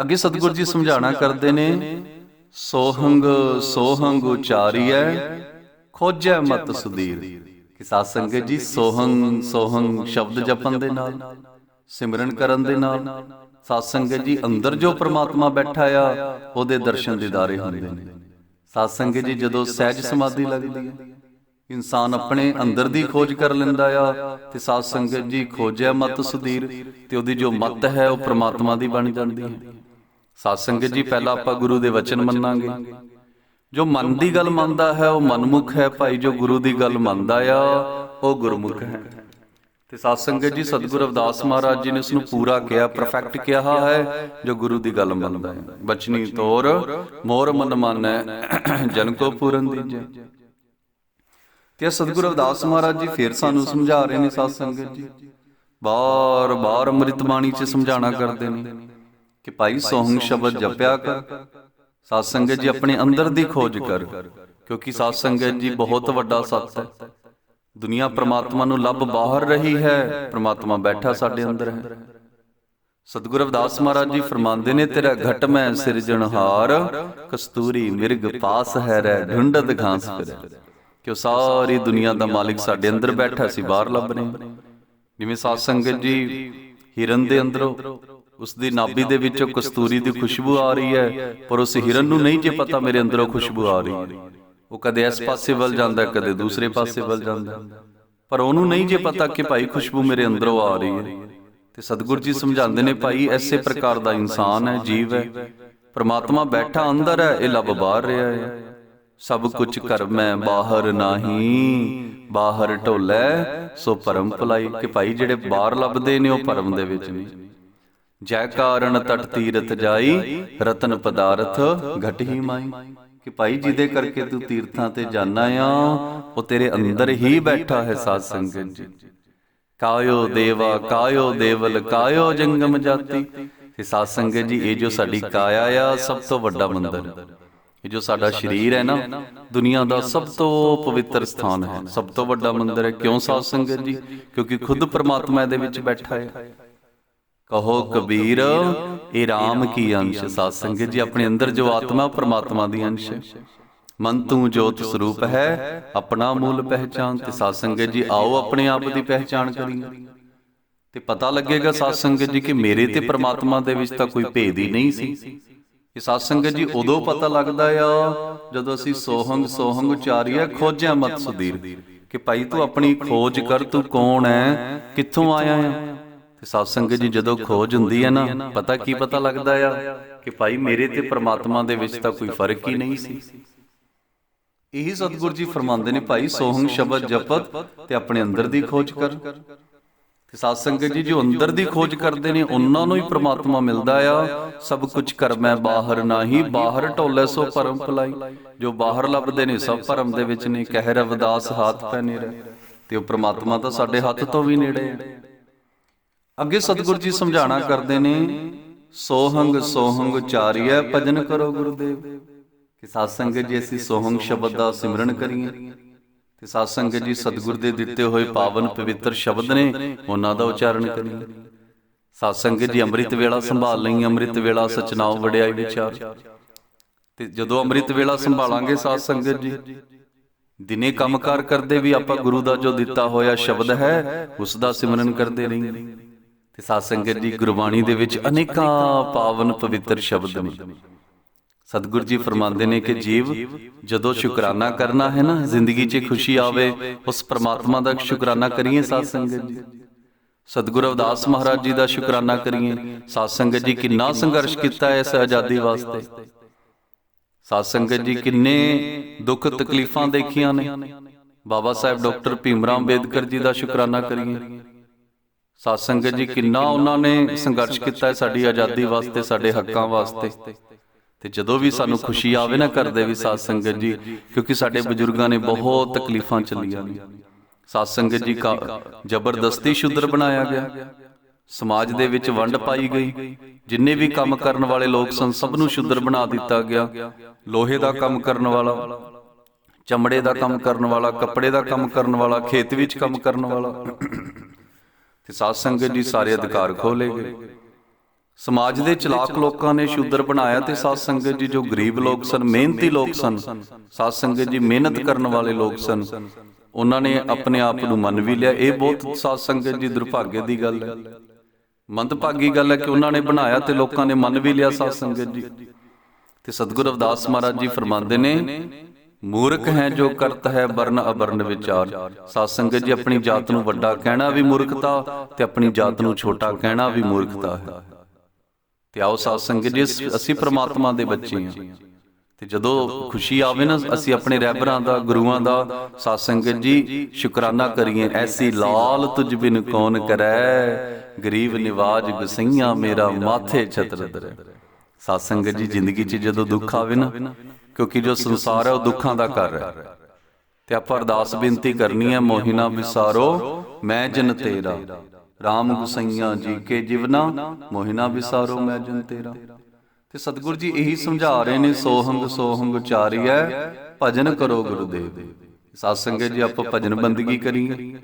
ਅੱਗੇ ਸਤਿਗੁਰੂ ਜੀ ਸਮਝਾਣਾ ਕਰਦੇ ਨੇ, ਸੋਹੰਗ ਸੋਹੰਗ ਉਚਾਰੀਐ, ਖੋਜੈ ਮਤ ਸੁਧੀਰ। ਕਿ ਸਾਧ ਸੰਗਤ ਜੀ ਸੋਹੰ ਸੋਹੰ ਸ਼ਬਦ ਜਪਣ ਦੇ ਨਾਲ ਸਿਮਰਨ ਕਰਨ ਦੇ ਨਾਲ ਸਾਧ ਸੰਗਤ ਜੀ ਅੰਦਰ ਜੋ ਪ੍ਰਮਾਤਮਾ ਬੈਠਾ ਆ ਉਹਦੇ ਦਰਸ਼ਨ ਦੀਦਾਰੇ ਹੁੰਦੇ ਨੇ। ਸਾਧ ਸੰਗਤ ਜੀ ਜਦੋਂ ਸਹਿਜ ਸਮਾਧੀ ਲੱਗਦੀ ਹੈ ਇਨਸਾਨ ਆਪਣੇ ਅੰਦਰ ਦੀ ਖੋਜ ਕਰ ਲੈਂਦਾ ਆ ਤੇ ਸਾਧ ਸੰਗਤ ਜੀ ਖੋਜਿਆ ਮਤ ਸੁਧੀਰ ਤੇ ਉਹਦੀ ਜੋ ਮਤ ਹੈ ਉਹ ਪ੍ਰਮਾਤਮਾ ਦੀ ਬਣ ਜਾਂਦੀ ਹੈ। ਸਾਧ ਸੰਗਤ ਜੀ ਪਹਿਲਾਂ ਆਪਾਂ ਗੁਰੂ ਦੇ ਵਚਨ ਮੰਨਾਂਗੇ। ਜੋ ਮਨ ਦੀ ਗੱਲ ਮੰਨਦਾ ਹੈ, ਉਹ ਮਨਮੁਖ ਹੈ ਭਾਈ, ਜੋ ਗੁਰੂ ਦੀ ਗੱਲ ਮੰਨਦਾ ਆ, ਉਹ ਗੁਰਮੁਖ ਹੈ। ਤੇ ਸਾਧ ਸੰਗਤ ਜੀ, ਸਤਿਗੁਰੂ ਰਵਿਦਾਸ ਮਹਾਰਾਜ ਜੀ ਨੇ ਉਸ ਨੂੰ ਪੂਰਾ ਕਿਹਾ ਪਰਫੈਕਟ ਕਿਹਾ ਹੈ, ਜੋ ਗੁਰੂ ਦੀ ਗੱਲ ਮੰਨਦਾ ਹੈ। ਬਚਨੀ ਤੋਰ, ਮੋਰ ਮਨ ਮਾਨੈ ਜਨ ਕੋ ਪੂਰਨ ਦੀਜੈ। ਤੇ ਸਤਿਗੁਰੂ ਰਵਿਦਾਸ ਮਹਾਰਾਜ ਜੀ ਫੇਰ ਸਾਨੂੰ ਸਮਝਾ ਰਹੇ ਨੇ ਸਾਧ ਸੰਗਤ ਜੀ। ਬਾਰ ਬਾਰ ਅੰਮ੍ਰਿਤ ਬਾਣੀ 'ਚ ਸਮਝਾਣਾ ਕਰਦੇ ਨੇ ਕਿ ਭਾਈ ਸੋਹੰ ਸ਼ਬਦ ਜਪਿਆ ਕਰ ਸਾਧ ਸੰਗਤ ਜੀ ਆਪਣੇ ਅੰਦਰ ਦੀ ਖੋਜ ਕਰ ਕਿਉਂਕਿ ਸਾਧ ਸੰਗਤ ਜੀ ਬਹੁਤ ਵੱਡਾ ਸੱਤ ਹੈ। ਦੁਨੀਆ ਪ੍ਰਮਾਤਮਾ ਨੂੰ ਲੱਭ ਬਾਹਰ ਰਹੀ ਹੈ। ਪ੍ਰਮਾਤਮਾ ਬੈਠਾ ਸਾਡੇ ਅੰਦਰ ਹੈ। ਸਤਿਗੁਰੂ ਰਵਿਦਾਸ ਮਹਾਰਾਜ ਜੀ ਫਰਮਾਉਂਦੇ ਨੇ ਤੇਰਾ ਘਟ ਮੈਂ ਸਿਰਜਣਹਾਰ ਕਸਤੂਰੀ ਮਿਰਗ ਪਾਸ ਹੈ ਰਹਿ ਢੁੰਡਤ ਘਾਸ ਫਿਰੇ। ਕਿ ਉਹ ਸਾਰੀ ਦੁਨੀਆ ਦਾ ਮਾਲਿਕ ਸਾਡੇ ਅੰਦਰ ਬੈਠਾ ਸੀ ਬਾਹਰ ਲੱਭ ਰਹੇ। ਜਿਵੇਂ ਸਾਧ ਸੰਗਤ ਜੀ ਹਿਰਨ ਦੇ ਅੰਦਰੋਂ ਉਸ ਦੀ ਨਾਭੀ ਦੇ ਵਿੱਚੋਂ ਕਸਤੂਰੀ ਦੀ ਖੁਸ਼ਬੂ ਆ ਰਹੀ ਹੈ, ਪਰ ਉਸ ਹਿਰਨ ਨੂੰ ਨਹੀਂ ਜੇ ਪਤਾ ਮੇਰੇ ਅੰਦਰੋਂ ਖੁਸ਼ਬੂ ਆ ਰਹੀ ਹੈ। ਉਹ ਕਦੇ ਇਸ ਪਾਸੇ ਵੱਲ ਜਾਂਦਾ, ਕਦੇ ਦੂਸਰੇ ਪਾਸੇ ਵੱਲ ਜਾਂਦਾ। ਪਰ ਉਹਨੂੰ ਨਹੀਂ ਜੇ ਪਤਾ ਕਿ ਭਾਈ ਖੁਸ਼ਬੂ ਮੇਰੇ ਅੰਦਰੋਂ ਆ ਰਹੀ ਹੈ। ਤੇ ਸਤਿਗੁਰੂ ਜੀ ਸਮਝਾਉਂਦੇ ਨੇ, ਭਾਈ ਐਸੇ ਪ੍ਰਕਾਰ ਦਾ ਇਨਸਾਨ ਹੈ, ਜੀਵ ਹੈ। ਪਰਮਾਤਮਾ ਬੈਠਾ ਅੰਦਰ ਹੈ, ਇਹ ਲੱਭ ਬਾਹਰ ਰਿਹਾ ਹੈ। ਸਭ ਕੁਝ ਕਰ ਮੈਂ ਬਾਹਰ ਨਹੀਂ, ਬਾਹਰ ਢੋਲੇ, ਸੋ ਪਰਮ ਭਲਾਈ। ਕਿ ਭਾਈ ਜਿਹੜੇ ਬਾਹਰ ਲੱਭਦੇ ਨੇ, ਉਹ ਪਰਮ ਦੇ ਵਿੱਚ ਨਹੀਂ ਜੈ ਕਾਰਨ ਤਟ ਤੀਰਥ ਜਾਈ, ਰਤਨ ਪਦਾਰਥ ਘਟ ਹੀ ਮਾਈ। ਕਿ ਭਾਈ ਜਿਹਦੇ ਕਰਕੇ ਤੂੰ ਤੀਰਥਾਂ ਤੇ ਜਾਣਾ ਆ, ਉਹ ਤੇਰੇ ਅੰਦਰ ਹੀ ਬੈਠਾ ਹੈ ਸਾਧ ਸੰਗਤ ਜੀ। ਕਾਇਓ ਦੇਵਾ, ਕਾਇਓ ਦੇਵਲ, ਕਾਇਓ ਜੰਗਮ ਜਾਤੀ। ਤੇ ਸਾਧ ਸੰਗਤ ਜੀ, ਇਹ ਜੋ ਸਾਡੀ ਕਾਇਆ ਆ, ਸਭ ਤੋਂ ਵੱਡਾ ਮੰਦਰ। ਇਹ ਜੋ ਸਾਡਾ ਸਰੀਰ ਹੈ ਨਾ, ਦੁਨੀਆ ਦਾ ਸਭ ਤੋਂ ਪਵਿੱਤਰ ਸਥਾਨ ਹੈ। ਸਭ ਤੋਂ ਵੱਡਾ ਮੰਦਰ ਹੈ। ਕਿਉਂ ਸਾਧ ਸੰਗਤ ਜੀ? ਕਿਉਂਕਿ ਖੁਦ ਪ੍ਰਮਾਤਮਾ ਇਹਦੇ ਵਿੱਚ ਬੈਠਾ ਹੈ। ਕਹੋ ਕਬੀਰ ਇਹ RAM ਕੀ ਅੰਸ਼? ਸਾਧ ਸੰਗਤ ਜੀ ਆਪਣੇ ਅੰਦਰ ਜੋ ਆਤਮਾ ਪ੍ਰਮਾਤਮਾ ਦੀ ਅੰਸ਼ ਹੈ। ਮਨ ਤੂੰ ਜੋਤ ਸਰੂਪ ਹੈ ਆਪਣਾ ਮੂਲ ਪਹਿਚਾਨ ਤੇ ਸਾਧ ਸੰਗਤ ਜੀ ਆਓ ਆਪਣੇ ਆਪ ਦੀ ਪਹਿਚਾਨ ਕਰੀਏ। ਤੇ ਪਤਾ ਲੱਗੇਗਾ ਸਾਧ ਸੰਗਤ ਜੀ ਕਿ ਮੇਰੇ ਤੇ ਪ੍ਰਮਾਤਮਾ ਦੇ ਵਿੱਚ ਤਾਂ ਕੋਈ ਭੇਦ ਹੀ ਨਹੀਂ ਸੀ। ਇਹ ਸਾਧ ਸੰਗਤ ਜੀ ਉਦੋਂ ਪਤਾ ਲੱਗਦਾ ਆ ਜਦੋਂ ਅਸੀਂ ਸੋਹੰਗ ਸੋਹੰਗ ਉਚਾਰੀਏ ਖੋਜਿਆ ਮਤ ਸੁਧੀਰ ਕਿ ਭਾਈ ਤੂੰ ਆਪਣੀ ਖੋਜ ਕਰ ਤੂੰ ਕੌਣ ਹੈ? ਕਿੱਥੋਂ ਆਇਆ ਆ? ਤੇ ਸਾਧ ਸੰਗਤ ਜੀ ਜਦੋਂ ਖੋਜ ਹੁੰਦੀ ਹੈ ਨਾ ਪਤਾ ਕੀ ਪਤਾ ਲੱਗਦਾ ਆ ਕਿ ਭਾਈ ਮੇਰੇ ਤੇ ਪ੍ਰਮਾਤਮਾ ਦੇ ਵਿੱਚ ਤਾਂ ਕੋਈ ਫ਼ਰਕ ਹੀ ਨਹੀਂ ਸੀ। ਇਹੀ ਸਤਿਗੁਰੂ ਜੀ ਫਰਮਾਉਂਦੇ ਨੇ ਭਾਈ ਸੋਹੰਗ ਸ਼ਬਦ ਜਪਤ ਤੇ ਆਪਣੇ ਅੰਦਰ ਦੀ ਖੋਜ ਕਰ। ਤੇ ਸਾਧ ਸੰਗਤ ਜੀ ਜੋ ਅੰਦਰ ਦੀ ਖੋਜ ਕਰਦੇ ਨੇ ਉਹਨਾਂ ਨੂੰ ਹੀ ਪ੍ਰਮਾਤਮਾ ਮਿਲਦਾ ਆ। ਸਭ ਕੁਝ ਕਰ ਮੈਂ ਬਾਹਰ ਨਹੀਂ ਬਾਹਰ ਢੋਲੇ ਸੋ ਪਰਮ ਭਲਾਈ। ਜੋ ਬਾਹਰ ਲੱਭਦੇ ਨੇ ਸਭ ਪਰਮ ਦੇ ਵਿੱਚ ਨੇ ਕਹਿ ਰਵਿਦਾਸ ਹੱਥ ਪੈ ਨੇੜੇ ਤੇ ਉਹ ਪ੍ਰਮਾਤਮਾ ਤਾਂ ਸਾਡੇ ਹੱਥ ਤੋਂ ਵੀ ਨੇੜੇ ਹੈ ਅੱਗੇ ਸਤਿਗੁਰ ਜੀ ਸਮਝਾਣਾ ਕਰਦੇ ਨੇ, ਸੋਹੰਗ ਸੋਹੰਗ ਉਚਾਰੀਐ ਭਜਨ ਕਰੋ ਗੁਰਦੇਵ। ਕਿ ਸਾਧ ਸੰਗਤ ਜੀ ਅਸੀਂ ਸੋਹੰਗ ਸ਼ਬਦ ਦਾ ਸਿਮਰਨ ਕਰੀਏ। ਤੇ ਸਾਧ ਸੰਗਤ ਜੀ ਸਤਿਗੁਰ ਦੇ ਦਿੱਤੇ ਹੋਏ ਪਾਵਨ ਪਵਿੱਤਰ ਸ਼ਬਦ ਨੇ, ਉਹਨਾਂ ਦਾ ਉਚਾਰਨ ਕਰੀਏ। ਸਾਧ ਸੰਗਤ ਜੀ ਅੰਮ੍ਰਿਤ ਵੇਲਾ ਸੰਭਾਲ ਲਈ, ਅੰਮ੍ਰਿਤ ਵੇਲਾ ਸਚਨਾਉ ਵਡਿਆਈ ਵਿਚਾਰ। ਤੇ ਜਦੋਂ ਅੰਮ੍ਰਿਤ ਵੇਲਾ ਸੰਭਾਲਾਂਗੇ ਸਾਧ ਸੰਗਤ ਜੀ, ਦਿਨੇ ਕੰਮਕਾਰ ਕਰਦੇ ਵੀ ਆਪਾਂ ਗੁਰੂ ਦਾ ਜੋ ਦਿੱਤਾ ਹੋਇਆ ਸ਼ਬਦ ਹੈ, ਉਸ ਦਾ ਸਿਮਰਨ ਕਰਦੇ ਰਹੀਏ। ਤੇ ਸਾਧ ਸੰਗਤ ਜੀ ਗੁਰਬਾਣੀ ਦੇ ਵਿੱਚ ਅਨੇਕਾਂ ਪਾਵਨ ਪਵਿੱਤਰ ਸ਼ਬਦ ਨੇ। ਸਤਿਗੁਰੂ ਜੀ ਫਰਮਾਉਂਦੇ ਨੇ ਕਿ ਜੀਵ ਜਦੋਂ ਸ਼ੁਕਰਾਨਾ ਕਰਨਾ ਹੈ ਨਾ ਜ਼ਿੰਦਗੀ 'ਚ ਖੁਸ਼ੀ ਆਵੇ ਉਸ ਪ੍ਰਮਾਤਮਾ ਦਾ ਸ਼ੁਕਰਾਨਾ ਕਰੀਏ ਸਾਧ ਸੰਗਤ ਜੀ। ਸਤਿਗੁਰੂ ਅਵਦਾਸ ਮਹਾਰਾਜ ਜੀ ਦਾ ਸ਼ੁਕਰਾਨਾ ਕਰੀਏ। ਸਾਧ ਸੰਗਤ ਜੀ ਕਿੰਨਾ ਸੰਘਰਸ਼ ਕੀਤਾ ਹੈ ਇਸ ਆਜ਼ਾਦੀ ਵਾਸਤੇ। ਸਾਧ ਸੰਗਤ ਜੀ ਕਿੰਨੇ ਦੁੱਖ ਤਕਲੀਫਾਂ ਦੇਖੀਆਂ ਨੇ। ਬਾਬਾ ਸਾਹਿਬ ਡਾਕਟਰ ਭੀਮਰਾਮ ਅੰਬੇਦਕਰ ਜੀ ਦਾ ਸ਼ੁਕਰਾਨਾ ਕਰੀਏ। ਸਾਧ ਸੰਗਤ ਜੀ ਕਿੰਨਾ ਉਹਨਾਂ ਨੇ ਸੰਘਰਸ਼ ਕੀਤਾ ਹੈ ਸਾਡੀ ਆਜ਼ਾਦੀ ਵਾਸਤੇ ਸਾਡੇ ਹੱਕਾਂ ਵਾਸਤੇ। ਤੇ ਜਦੋਂ ਵੀ ਸਾਨੂੰ ਖੁਸ਼ੀ ਆਵੇ ਨਾ ਕਰਦੇ ਵੀ ਸਾਧ ਸੰਗਤ ਜੀ ਕਿਉਂਕਿ ਸਾਡੇ ਬਜ਼ੁਰਗਾਂ ਨੇ ਬਹੁਤ ਤਕਲੀਫਾਂ ਚੱਲੀਆਂ ਨੇ। ਸਾਧ ਸੰਗਤ ਜੀ ਕਾ ਜ਼ਬਰਦਸਤੀ ਸ਼ੁੱਧਰ ਬਣਾਇਆ ਗਿਆ। ਸਮਾਜ ਦੇ ਵਿੱਚ ਵੰਡ ਪਾਈ ਗਈ। ਜਿੰਨੇ ਵੀ ਕੰਮ ਕਰਨ ਵਾਲੇ ਲੋਕ ਸਨ ਸਭ ਨੂੰ ਸ਼ੁੱਧਰ ਬਣਾ ਦਿੱਤਾ ਗਿਆ। ਲੋਹੇ ਦਾ ਕੰਮ ਕਰਨ ਵਾਲਾ ਚਮੜੇ ਦਾ ਕੰਮ ਕਰਨ ਵਾਲਾ ਕੱਪੜੇ ਦਾ ਕੰਮ ਕਰਨ ਵਾਲਾ ਖੇਤ ਵਿੱਚ ਕੰਮ ਕਰਨ ਵਾਲਾ ਤੇ ਸਾਧ ਸੰਗਤ ਜੀ ਸਾਰੇ ਅਧਿਕਾਰ ਖੋਲੇ ਗਏ। ਸਮਾਜ ਦੇ ਚਲਾਕ ਲੋਕਾਂ ਨੇ ਸ਼ੂਦਰ ਬਣਾਇਆ ਤੇ ਸਾਧ ਸੰਗਤ ਜੀ ਜੋ ਗਰੀਬ ਲੋਕ ਸਨ, ਮਿਹਨਤੀ ਲੋਕ ਸਨ, ਸਾਧ ਸੰਗਤ ਜੀ ਮਿਹਨਤ ਕਰਨ ਵਾਲੇ ਲੋਕ ਸਨ, ਉਹਨਾਂ ਨੇ ਆਪਣੇ ਆਪ ਨੂੰ ਮੰਨ ਵੀ ਲਿਆ। ਇਹ ਬਹੁਤ ਸਾਧ ਸੰਗਤ ਜੀ ਦੁਰਭਾਗੇ ਦੀ ਗੱਲ ਹੈ। ਮੰਦਭਾਗੀ ਗੱਲ ਹੈ ਕਿ ਉਹਨਾਂ ਨੇ ਬਣਾਇਆ ਤੇ ਲੋਕਾਂ ਨੇ ਮੰਨ ਵੀ ਲਿਆ ਸਾਧ ਸੰਗਤ ਜੀ। ਤੇ ਸਤਿਗੁਰੂ ਅਵਦਾਸ ਮਹਾਰਾਜ ਜੀ ਫਰਮਾਉਂਦੇ ਨੇ ਮੂਰਖ ਹੈ ਜੋ ਕਰਤ ਹੈ ਵਰਨ ਅਵਰਨ ਵਿਚਾਰ। ਸਾਧ ਸੰਗਤ ਜੀ ਆਪਣੀ ਜਾਤ ਨੂੰ ਵੱਡਾ ਕਹਿਣਾ ਵੀ ਮੂਰਖਤਾ ਤੇ ਆਪਣੀ ਜਾਤ ਨੂੰ ਛੋਟਾ ਕਹਿਣਾ ਵੀ ਮੂਰਖਤਾ ਹੈ। ਤੇ ਆਓ ਸਾਧ ਸੰਗਤ ਜੀ ਅਸੀਂ ਪ੍ਰਮਾਤਮਾ ਦੇ ਬੱਚੇ ਹਾਂ। ਤੇ ਜਦੋਂ ਖੁਸ਼ੀ ਆਵੇ ਨਾ, ਅਸੀਂ ਆਪਣੇ ਰਹਿਬਰਾਂ ਦਾ, ਗੁਰੂਆਂ ਦਾ ਸਾਧ ਸੰਗਤ ਜੀ, ਸ਼ੁਕਰਾਨਾ ਕਰੀਏ, ਐਸੀ ਲਾਲ ਤੁਝ ਬਿਨ ਕੌਣ ਕਰੈ? ਗਰੀਬ ਨਿਵਾਜ ਗੁਸਈਆ ਮੇਰਾ ਮਾਥੇ ਛਤਰ ਦਰੈ ਸਾਧ ਸੰਗਤ ਜੀ, ਜ਼ਿੰਦਗੀ 'ਚ ਜਦੋਂ ਦੁੱਖ ਆਵੇ ਨਾ ਕਿਉਂਕਿ ਜੋ ਸੰਸਾਰ ਹੈ ਉਹ ਦੁੱਖਾਂ ਦਾ ਘਰ ਹੈ। ਤੇ ਆਪਾਂ ਅਰਦਾਸ ਬੇਨਤੀ ਕਰਨੀ ਹੈ ਮੋਹਿਨਾ ਵਿਸਾਰੋ ਮੈਂ ਜਨ ਤੇਰਾ। RAM ਗੁਸਈਆ ਜੀ ਕੇ ਜਿਵਨਾ ਮੋਹਿਨਾ ਵਿਸਾਰੋ ਮੈਂ ਜਨ ਤੇਰਾ। ਤੇ ਸਤਿਗੁਰੂ ਜੀ ਇਹੀ ਸਮਝਾ ਰਹੇ ਨੇ ਸੋਹੰਗ ਸੋਹੰਗ ਉਚਾਰੀਐ ਭਜਨ ਕਰੋ ਗੁਰਦੇਵ। ਸਾਧ ਸੰਗਤ ਜੀ ਆਪਾਂ ਭਜਨ ਬੰਦਗੀ ਕਰੀਏ।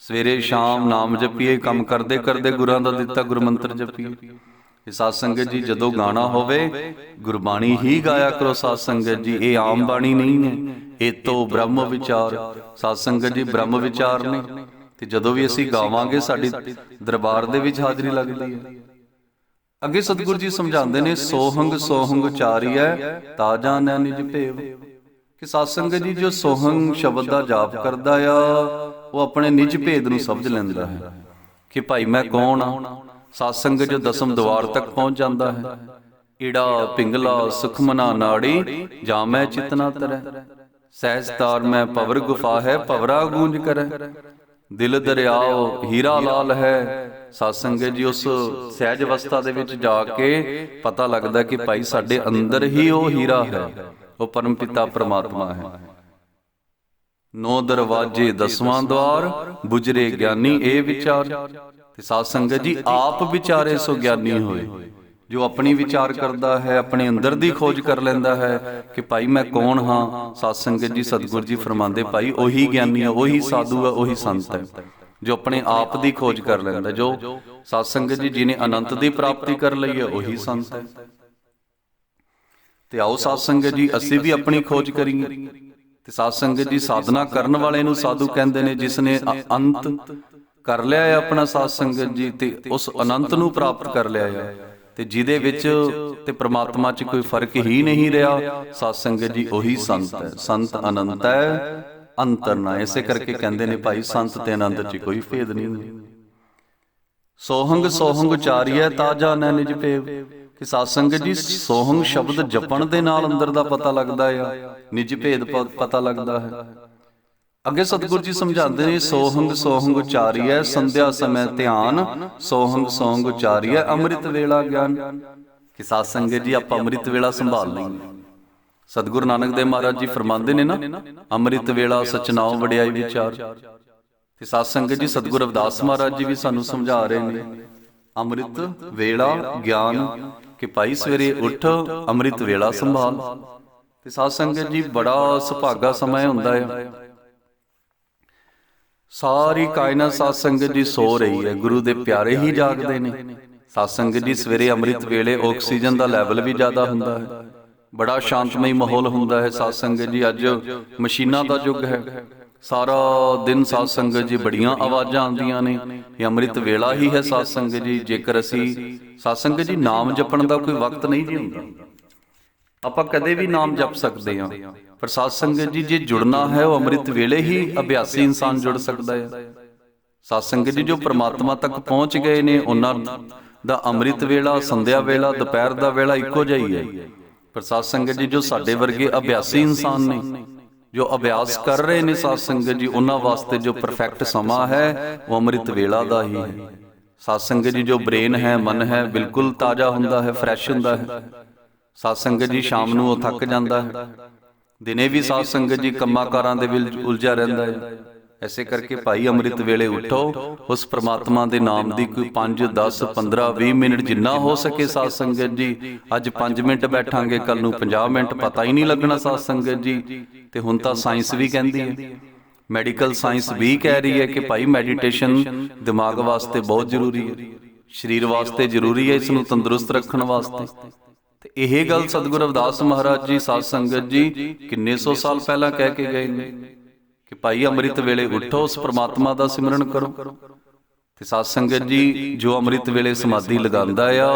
ਸਵੇਰੇ ਸ਼ਾਮ ਨਾਮ ਜਪੀਏ ਕੰਮ ਕਰਦੇ ਕਰਦੇ ਗੁਰਾਂ ਦਾ ਦਿੱਤਾ ਗੁਰਮੰਤਰ ਜਪੀਏ। ਕਿ ਸਾਧ ਸੰਗਤ ਜੀ ਜਦੋਂ ਗਾਣਾ ਹੋਵੇ, ਗੁਰਬਾਣੀ ਹੀ ਗਾਇਆ ਕਰੋ ਸਾਧ ਸੰਗਤ ਜੀ, ਇਹ ਆਮ ਬਾਣੀ ਨਹੀਂ ਹੈ, ਇਹ ਤੋਂ ਬ੍ਰਹਮ ਵਿਚਾਰ, ਸਾਧ ਸੰਗਤ ਜੀ ਬ੍ਰਹਮ ਵਿਚਾਰ ਨੇ। ਤੇ ਜਦੋਂ ਵੀ ਅਸੀਂ ਗਾਵਾਂਗੇ, ਸਾਡੀ ਦਰਬਾਰ ਦੇ ਵਿੱਚ ਹਾਜ਼ਰੀ ਲੱਗਦੀ ਹੈ। ਅੱਗੇ ਸਤਿਗੁਰੂ ਜੀ ਸਮਝਾਉਂਦੇ ਨੇ, ਸੋਹੰਗ ਸੋਹੰਗ ਉਚਾਰੀਐ ਤਾਜ਼ਾ ਜਾਣੈ ਨਿਜ ਭੇਵ। ਕਿ ਸਾਧ ਸੰਗਤ ਜੀ ਜੋ ਸੋਹੰਗ ਸ਼ਬਦ ਦਾ ਜਾਪ ਕਰਦਾ ਆ, ਉਹ ਆਪਣੇ ਨਿਜ ਭੇਦ ਨੂੰ ਸਮਝ ਲੈਂਦਾ ਹੈ। ਕਿ ਭਾਈ ਮੈਂ ਕੌਣ ਆ? ਸਾਧ ਸੰਗਤ ਜੋ ਦਸਮ ਦਵਾਰ ਤੱਕ ਪਹੁੰਚ ਜਾਂਦਾ ਹੈ। ਈੜਾ ਪਿੰਗਲਾ ਸੁਖਮਨਾ ਨਾੜੀ, ਜਾਂ ਮੈਂ ਚਿਤਨਾ ਤਰੈ। ਸਹਿਜ ਤਾਰ ਮੈਂ ਪਵਰ ਗੁਫਾ ਹੈ ਪਵਰਾ ਗੂੰਜ ਕਰੈ। ਦਿਲ ਦਰਿਆਓ ਹੀਰਾ ਲਾਲ ਹੈ। ਸਾਧ ਜੀ ਉਸ ਸਹਿਜ ਅਵਸਥਾ ਦੇ ਵਿੱਚ ਜਾ ਕੇ ਪਤਾ ਲੱਗਦਾ ਕਿ ਭਾਈ ਸਾਡੇ ਅੰਦਰ ਹੀ ਉਹ ਹੀਰਾ ਹੈ। ਉਹ ਪਰਮ ਪਿਤਾ ਪ੍ਰਮਾਤਮਾ ਹੈ। ਨੌ ਦਰਵਾਜੇ ਦਸਵਾਂ ਦਵਾਰ ਬੁਜਰੇ ਗਿਆਨੀ ਇਹ ਵਿਚਾਰ। ਤੇ ਸਾਧ ਸੰਗਤ ਜੀ, ਆਪ ਵਿਚਾਰੇ ਸੋ ਗਿਆਨੀ ਹੋਏ, ਜੋ ਆਪਣੀ ਵਿਚਾਰ ਕਰਦਾ ਹੈ, ਆਪਣੇ ਅੰਦਰ ਦੀ ਖੋਜ ਕਰ ਲੈਂਦਾ ਹੈ ਕਿ ਭਾਈ ਮੈਂ ਕੌਣ ਹਾਂ? ਸਾਧ ਸੰਗਤ ਜੀ, ਸਤਿਗੁਰ ਜੀ ਫਰਮਾਉਂਦੇ, ਭਾਈ ਉਹੀ ਗਿਆਨੀ ਹੈ ਉਹੀ ਸਾਧੂ ਹੈ ਉਹੀ ਸੰਤ ਹੈ, ਜੋ ਆਪਣੇ ਆਪ ਦੀ ਖੋਜ ਕਰ ਲੈਂਦਾ ਜੋ ਸਾਧ ਸੰਗਤ ਜੀ ਜਿਹਨੇ ਅਨੰਤ ਦੀ ਪ੍ਰਾਪਤੀ ਕਰ ਲਈ ਹੈ, ਉਹੀ ਸੰਤ ਹੈ। ਤੇ ਆਓ ਸਾਧ ਸੰਗਤ ਜੀ, ਅਸੀਂ ਵੀ ਆਪਣੀ ਖੋਜ ਕਰੀਏ। ਤੇ ਸਾਧ ਸੰਗਤ ਜੀ, ਸਾਧਨਾ ਕਰਨ ਵਾਲੇ ਨੂੰ ਸਾਧੂ ਕਹਿੰਦੇ ਨੇ, ਜਿਸ ਨੇ ਅੰਤ ਕਰ ਲਿਆ ਹੈ ਆਪਣਾ ਸਾਧ ਸੰਗਤ ਜੀ ਤੇ ਉਸ ਅਨੰਤ ਨੂੰ ਪ੍ਰਾਪਤ ਕਰ ਲਿਆ ਹੈ। ਤੇ ਜਿਹਦੇ ਵਿੱਚ ਤੇ ਪ੍ਰਮਾਤਮਾ 'ਚ ਕੋਈ ਫ਼ਰਕ ਹੀ ਨਹੀਂ ਰਿਹਾ। ਸਾਧ ਸੰਗਤ ਜੀ ਉਹੀ ਸੰਤ ਹੈ। ਸੰਤ ਅਨੰਤ ਹੈ। ਅੰਤਰ ਨਾ ਇਸੇ ਕਰਕੇ ਕਹਿੰਦੇ ਨੇ ਭਾਈ ਸੰਤ ਤੇ ਅਨੰਤ 'ਚ ਕੋਈ ਭੇਦ ਨਹੀਂ। ਸੋਹੰਗ ਸੋਹੰਗ ਉਚਾਰੀਐ ਤਾਜਾ ਨੈ ਨਿਜ ਭੇਵ ਕਿ ਸਾਧ ਸੰਗਤ ਜੀ ਸੋਹੰਗ ਸ਼ਬਦ ਜਪਣ ਦੇ ਨਾਲ ਅੰਦਰ ਦਾ ਪਤਾ ਲੱਗਦਾ ਆ ਨਿਜ ਭੇਦ ਪਤਾ ਲੱਗਦਾ ਹੈ। ਅੱਗੇ ਸਤਿਗੁਰੂ ਜੀ ਸਮਝਾਉਂਦੇ ਨੇ ਸੋਹੰਗ ਸੋਹੰਗ ਉਚਾਰੀਐ ਸੰਧਿਆ ਸਮੈ ਧਿਆਨ ਸੋਹੰਗ ਸੋਹੰਗ ਉਚਾਰੀਐ ਅੰਮ੍ਰਿਤ ਵੇਲਾ ਗਿਆਨ। ਕਿ ਸਾਧ ਸੰਗਤ ਜੀ, ਆਪਾਂ ਅੰਮ੍ਰਿਤ ਵੇਲਾ ਸੰਭਾਲ ਲਈਏ। ਸਤਿਗੁਰੂ ਨਾਨਕ ਦੇਵ ਮਹਾਰਾਜ ਜੀ ਫਰਮਾਉਂਦੇ ਨੇ ਨਾ, ਅੰਮ੍ਰਿਤ ਵੇਲਾ ਸਚਨਾਉ ਵਡਿਆਈ ਵਿਚਾਰ। ਤੇ ਸਾਧ ਸੰਗਤ ਜੀ, ਸਤਿਗੁਰੂ ਰਵਿਦਾਸ ਮਹਾਰਾਜ ਜੀ ਵੀ ਸਾਨੂੰ ਸਮਝਾ ਰਹੇ ਨੇ, ਅੰਮ੍ਰਿਤ ਵੇਲਾ ਗਿਆਨ, ਕਿ ਭਾਈ ਸਵੇਰੇ ਉੱਠ, ਅੰਮ੍ਰਿਤ ਵੇਲਾ ਸੰਭਾਲ। ਤੇ ਸਾਧ ਸੰਗਤ ਜੀ, ਬੜਾ ਸੁਭਾਗਾ ਸਮਾਂ ਹੁੰਦਾ ਹੈ ਸਾਰੀ ਕਾਇਨਾਤ ਸਾਧ ਸੰਗਤ ਜੀ ਸੋ ਰਹੀ ਹੈ। ਗੁਰੂ ਦੇ ਪਿਆਰੇ ਹੀ ਜਾਗਦੇ ਨੇ। ਸਾਧ ਸੰਗਤ ਜੀ ਸਵੇਰੇ ਅੰਮ੍ਰਿਤ ਵੇਲੇ ਆਕਸੀਜਨ ਦਾ ਲੈਵਲ ਵੀ ਜ਼ਿਆਦਾ ਹੁੰਦਾ ਹੈ। ਬੜਾ ਸ਼ਾਂਤਮਈ ਮਾਹੌਲ ਹੁੰਦਾ ਹੈ ਸਾਧ ਸੰਗਤ ਜੀ। ਅੱਜ ਮਸ਼ੀਨਾਂ ਦਾ ਯੁੱਗ ਹੈ। ਸਾਰਾ ਦਿਨ ਸਾਧ ਸੰਗਤ ਜੀ ਬੜੀਆਂ ਆਵਾਜ਼ਾਂ ਆਉਂਦੀਆਂ ਨੇ। ਇਹ ਅੰਮ੍ਰਿਤ ਵੇਲਾ ਹੀ ਹੈ ਸਾਧ ਸੰਗਤ ਜੀ। ਜੇਕਰ ਅਸੀਂ ਸਾਧ ਸੰਗਤ ਜੀ ਨਾਮ ਜਪਣ ਦਾ ਕੋਈ ਵਕਤ ਨਹੀਂ ਜੀ ਹੁੰਦਾ। ਆਪਾਂ ਕਦੇ ਵੀ ਨਾਮ ਜਪ ਸਕਦੇ ਹਾਂ। ਪਰ ਸਾਧ ਸੰਗਤ ਜੀ ਜੇ ਜੁੜਨਾ ਹੈ ਉਹ ਅੰਮ੍ਰਿਤ ਵੇਲੇ ਹੀ ਅਭਿਆਸੀ ਇਨਸਾਨ ਜੁੜ ਸਕਦਾ ਹੈ। ਸਾਧ ਸੰਗਤ ਜੀ ਜੋ ਪ੍ਰਮਾਤਮਾ ਤੱਕ ਪਹੁੰਚ ਗਏ ਨੇ ਉਹਨਾਂ ਦਾ ਅੰਮ੍ਰਿਤ ਵੇਲਾ ਸੰਧਿਆ ਵੇਲਾ ਦੁਪਹਿਰ ਦਾ ਵੇਲਾ ਇੱਕੋ ਜਿਹਾ ਹੀ ਹੈ ਪਰ ਸਾਧ ਸੰਗਤ ਜੀ ਜੋ ਸਾਡੇ ਵਰਗੇ ਅਭਿਆਸੀ ਇਨਸਾਨ ਨੇ ਜੋ ਅਭਿਆਸ ਕਰ ਰਹੇ ਨੇ ਸਾਧ ਸੰਗਤ ਜੀ ਉਹਨਾਂ ਵਾਸਤੇ ਜੋ ਪਰਫੈਕਟ ਸਮਾਂ ਹੈ ਉਹ ਅੰਮ੍ਰਿਤ ਵੇਲਾ ਦਾ ਹੀ ਹੈ ਸਾਧ ਸੰਗਤ ਜੀ ਜੋ ਬ੍ਰੇਨ ਹੈ ਮਨ ਹੈ ਬਿਲਕੁਲ ਤਾਜ਼ਾ ਹੁੰਦਾ ਹੈ ਫਰੈਸ਼ ਹੁੰਦਾ ਹੈ ਸਾਧ ਸੰਗਤ ਜੀ ਸ਼ਾਮ ਨੂੰ ਉਹ ਥੱਕ ਜਾਂਦਾ ਹੈ। ਦਿਨੇ ਵੀ ਸਾਧ ਸੰਗਤ ਜੀ ਕੰਮਾਂ-ਕਾਰਾਂ ਦੇ ਵਿੱਚ ਉਲਝਿਆ ਰਹਿੰਦਾ ਹੈ। ਐਸੇ ਕਰਕੇ ਭਾਈ ਅੰਮ੍ਰਿਤ ਵੇਲੇ ਉਠੋ, ਉਸ ਪ੍ਰਮਾਤਮਾ ਦੇ ਨਾਮ ਦੀ ਕੋਈ 5 10 15 20 ਮਿੰਟ ਜਿੰਨਾ ਹੋ ਸਕੇ ਸਾਧ ਸੰਗਤ ਜੀ। ਅੱਜ 5 ਮਿੰਟ ਬੈਠਾਂਗੇ ਕੱਲ ਨੂੰ 50 ਮਿੰਟ, ਪਤਾ ਹੀ ਨਹੀਂ ਲੱਗਣਾ ਸਾਧ ਸੰਗਤ ਜੀ। ਤੇ ਹੁਣ ਤਾਂ ਸਾਇੰਸ ਵੀ ਕਹਿੰਦੀ ਹੈ। ਮੈਡੀਕਲ ਸਾਇੰਸ ਵੀ ਕਹਿ ਰਹੀ ਹੈ ਕਿ ਭਾਈ ਮੈਡੀਟੇਸ਼ਨ ਦਿਮਾਗ ਵਾਸਤੇ ਬਹੁਤ ਜ਼ਰੂਰੀ ਹੈ। ਸਰੀਰ ਵਾਸਤੇ ਜ਼ਰੂਰੀ ਹੈ, ਇਸ ਨੂੰ ਤੰਦਰੁਸਤ ਰੱਖਣ ਵਾਸਤੇ। ਤੇ ਇਹ ਗੱਲ ਸਤਿਗੁਰ ਅਵਦਾਸ ਮਹਾਰਾਜ ਜੀ, ਸਾਧ ਸੰਗਤ ਜੀ, ਕਿੰਨੇ ਸੌ ਸਾਲ ਪਹਿਲਾਂ ਕਹਿ ਕੇ ਗਏ ਨੇ ਕਿ ਭਾਈ ਅੰਮ੍ਰਿਤ ਵੇਲੇ ਉਠੋ, ਉਸ ਪ੍ਰਮਾਤਮਾ ਦਾ ਸਿਮਰਨ ਕਰੋ। ਤੇ ਸਾਧ ਸੰਗਤ ਜੀ, ਜੋ ਅੰਮ੍ਰਿਤ ਵੇਲੇ ਸਮਾਧੀ ਲਗਾਉਂਦਾ ਆ,